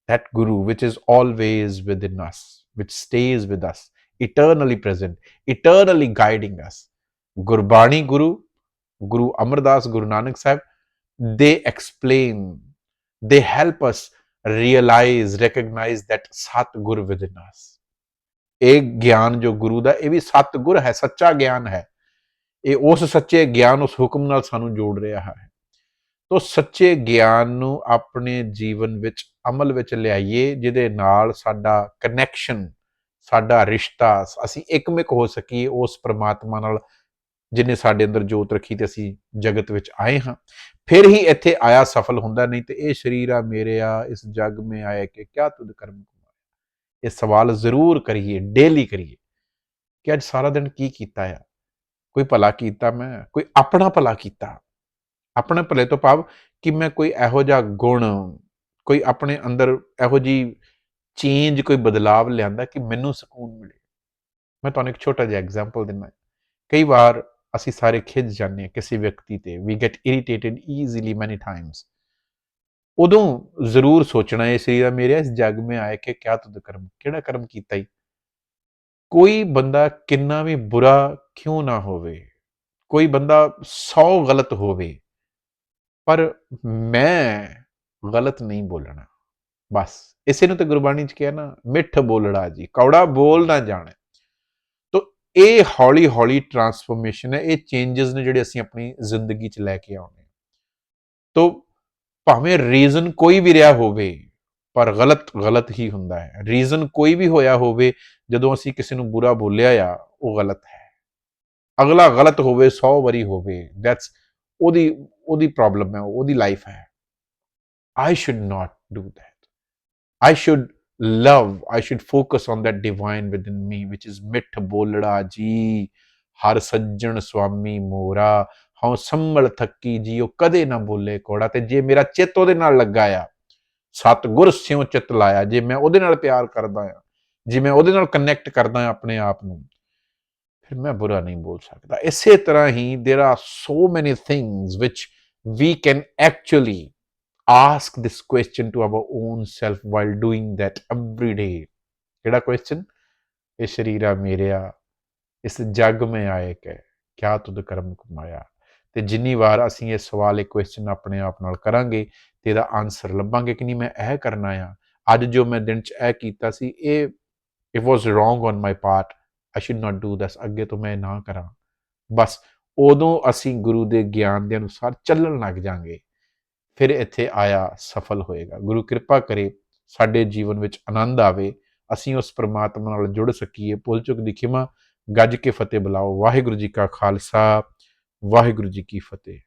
that Guru which is always within us, which stays with us, eternally present, eternally guiding us. Gurbani Guru, Guru Amar Das, Guru Nanak Sahib, they explain, they help us realize, recognize that Sat Guru within us. एक ज्ञान जो गुरु का यह भी सतगुर है सच्चा ज्ञान है ਇਹ ਉਸ ਸੱਚੇ ਗਿਆਨ ਉਸ ਹੁਕਮ ਨਾਲ ਸਾਨੂੰ ਜੋੜ ਰਿਹਾ ਹੈ। ਤੋ ਸੱਚੇ ਗਿਆਨ ਨੂੰ ਆਪਣੇ ਜੀਵਨ ਵਿੱਚ ਅਮਲ ਵਿੱਚ ਲਿਆਈਏ, ਜਿਹਦੇ ਨਾਲ ਸਾਡਾ ਕਨੈਕਸ਼ਨ ਸਾਡਾ ਰਿਸ਼ਤਾ ਅਸੀਂ ਇੱਕਮਿਕ ਹੋ ਸਕੀਏ, ਉਸ ਪ੍ਰਮਾਤਮਾ ਨਾਲ ਜਿਨੇ ਸਾਡੇ ਅੰਦਰ ਜੋਤ ਰੱਖੀ ਤੇ ਅਸੀਂ ਜਗਤ ਵਿੱਚ ਆਏ ਹਾਂ। ਫਿਰ ਹੀ ਇੱਥੇ ਆਇਆ ਸਫਲ ਹੁੰਦਾ, ਨਹੀਂ ਤੇ ਇਹ ਸ਼ਰੀਰ ਆ ਮੇਰੇ ਆ, ਇਸ ਜਗ ਮੇ ਆਇਆ ਕਿ ਕਿਆ ਤੁਧ ਕਰਮ ਕੁਮਾਰ ਇਹ ਸਵਾਲ ਜ਼ਰੂਰ ਕਰੀਏ ਡੇਲੀ ਕਰੀਏ ਕਿ ਅੱਜ ਸਾਰਾ ਦਿਨ ਕੀ ਕੀਤਾ ਆ? ਕੋਈ ਭਲਾ ਕੀਤਾ ਮੈਂ, ਕੋਈ ਆਪਣਾ ਭਲਾ ਕੀਤਾ। ਆਪਣੇ ਭਲੇ ਤੋਂ ਭਾਵ ਕਿ ਮੈਂ ਕੋਈ ਇਹੋ ਜਿਹਾ ਗੁਣ, ਕੋਈ ਆਪਣੇ ਅੰਦਰ ਇਹੋ ਜੀ ਚੇਂਜ, ਕੋਈ ਬਦਲਾਵ ਲਿਆਂਦਾ ਕਿ ਮੈਨੂੰ ਸਕੂਨ ਮਿਲੇ। ਮੈਂ ਤੁਹਾਨੂੰ ਇੱਕ ਛੋਟਾ ਜਿਹਾ ਐਗਜ਼ਾਮਪਲ ਦਿੰਦਾ। ਕਈ ਵਾਰ ਅਸੀਂ ਸਾਰੇ ਖਿੱਚ ਜਾਂਦੇ ਹਾਂ ਕਿਸੇ ਵਿਅਕਤੀ ਤੇ ਵੀ get irritated easily many times ਉਦੋਂ ਜ਼ਰੂਰ ਸੋਚਣਾ, ਇਹ ਸਰੀਰਾ ਮੇਰੇ, ਇਸ ਜਗ ਮੇ ਆਏ ਕਿ ਕਿਆ ਤੁਧ ਕਰਮ, ਕਿਹੜਾ ਕਰਮ ਕੀਤਾ ਹੀ ਕੋਈ ਬੰਦਾ ਕਿੰਨਾ ਵੀ ਬੁਰਾ ਕਿਉਂ ਨਾ ਹੋਵੇ, ਕੋਈ ਬੰਦਾ 100 ਗਲਤ ਹੋਵੇ, ਪਰ ਮੈਂ ਗਲਤ ਨਹੀਂ ਬੋਲਣਾ। ਬਸ, ਇਸੇ ਨੂੰ ਤੇ ਗੁਰਬਾਣੀ ਚ ਕਿਹਾ ਨਾ, ਮਿੱਠ ਬੋਲੜਾ ਜੀ, ਕੌੜਾ ਬੋਲ ਨਾ ਜਾਣੇ। ਤੋ ਇਹ ਹੌਲੀ ਹੌਲੀ ਟਰਾਂਸਫਰਮੇਸ਼ਨ ਹੈ, ਇਹ ਚੇਂजेस ਨੇ ਜਿਹੜੇ ਅਸੀਂ ਆਪਣੀ ਜ਼ਿੰਦਗੀ ਚ ਲੈ ਕੇ ਆਉਣੇ। ਤੋ ਭਾਵੇਂ ਰੀਜ਼ਨ ਕੋਈ ਵੀ ਰਿਹਾ ਹੋਵੇ ਪਰ ਗਲਤ ਗਲਤ ਹੀ ਹੁੰਦਾ ਹੈ। ਰੀਜ਼ਨ ਕੋਈ ਵੀ ਹੋਇਆ ਹੋਵੇ ਜਦੋਂ ਅਸੀਂ ਕਿਸੇ ਨੂੰ ਬੁਰਾ ਬੋਲਿਆ ਆ ਉਹ ਗਲਤ ਹੈ। ਅਗਲਾ ਗਲਤ ਹੋਵੇ 100 ਵਾਰੀ ਹੋਵੇ ਦੈਟਸ ਉਹਦੀ ਉਹਦੀ ਪ੍ਰੋਬਲਮ ਹੈ ਉਹਦੀ ਲਾਈਫ ਹੈ। I should not do that I should love, I should focus on that divine within me, which is ਮਿੱਠ ਬੋਲੜਾ ਜੀ ਹਰ ਸੱਜਣ ਸੁਆਮੀ ਮੋਰਾ ਹਉ ਸੰਭਲ ਥੱਕੀ ਜੀਓ ਕਦੇ ਨਾ ਬੋਲੇ ਕੋੜਾ ਤੇ ਜੇ ਮੇਰਾ ਚਿੱਤ ਉਹਦੇ ਨਾਲ ਲੱਗਾ ਆ ਸਤਗੁਰ ਸਿਉ ਚਿੱਤ ਲਾਇਆ, ਜੇ ਮੈਂ ਉਹਦੇ ਨਾਲ ਪਿਆਰ ਕਰਦਾ ਆ ਜੇ ਮੈਂ ਉਹਦੇ ਨਾਲ ਕਨੈਕਟ ਕਰਦਾ ਆ ਆਪਣੇ ਆਪ ਨੂੰ, ਫਿਰ ਮੈਂ ਬੁਰਾ ਨਹੀਂ ਬੋਲ ਸਕਦਾ। ਇਸੇ ਤਰ੍ਹਾਂ ਹੀ there are so many things which we can actually ask this question to our own self while doing that every day ਕਿਹੜਾ ਕੁਐਸਚਨ ਇਹ ਸ਼ਰੀਰਾ ਮੇਰਿਆ, ਇਸ ਜਗ ਮੈਂ ਆਏ ਕਿ, ਕਿਆ ਤੁਧ ਕਰਮ ਕਮਾਇਆ? ਤੇ ਜਿੰਨੀ ਵਾਰ ਅਸੀਂ ਇਹ ਸਵਾਲ, ਇਹ ਕੁਐਸਚਨ ਆਪਣੇ ਆਪ ਨਾਲ ਕਰਾਂਗੇ ਤੇ ਇਹਦਾ ਆਨਸਰ ਲੱਭਾਂਗੇ ਕਿ ਨਹੀਂ, ਮੈਂ ਇਹ ਕਰਨਾ ਆ। ਅੱਜ ਜੋ ਮੈਂ ਦਿਨ ਚ ਇਹ ਕੀਤਾ ਸੀ, ਇਹ it was wrong on my part I should not do this ਅੱਗੇ ਤੋਂ ਮੈਂ ਨਾ ਕਰਾਂ। ਬਸ ਉਦੋਂ ਅਸੀਂ ਗੁਰੂ ਦੇ ਗਿਆਨ ਦੇ ਅਨੁਸਾਰ ਚੱਲਣ ਲੱਗ ਜਾਾਂਗੇ। ਫਿਰ ਇੱਥੇ ਆਇਆ, ਸਫਲ ਹੋਏਗਾ। ਗੁਰੂ ਕਿਰਪਾ ਕਰੇ, ਸਾਡੇ ਜੀਵਨ ਵਿੱਚ ਆਨੰਦ ਆਵੇ। ਅਸੀਂ ਉਸ ਪ੍ਰਮਾਤਮਾ ਨਾਲ ਜੁੜ ਸਕੀਏ। ਭੁੱਲ ਚੁੱਕ ਦੀ ਖਿਮਾ, ਗੱਜ ਕੇ ਫਤਿਹ ਬੁਲਾਓ। ਵਾਹਿਗੁਰੂ ਜੀ ਕਾ ਖਾਲਸਾ। ਵਾਹਿਗੁਰੂ ਜੀ ਕੀ ਫਤਿਹ।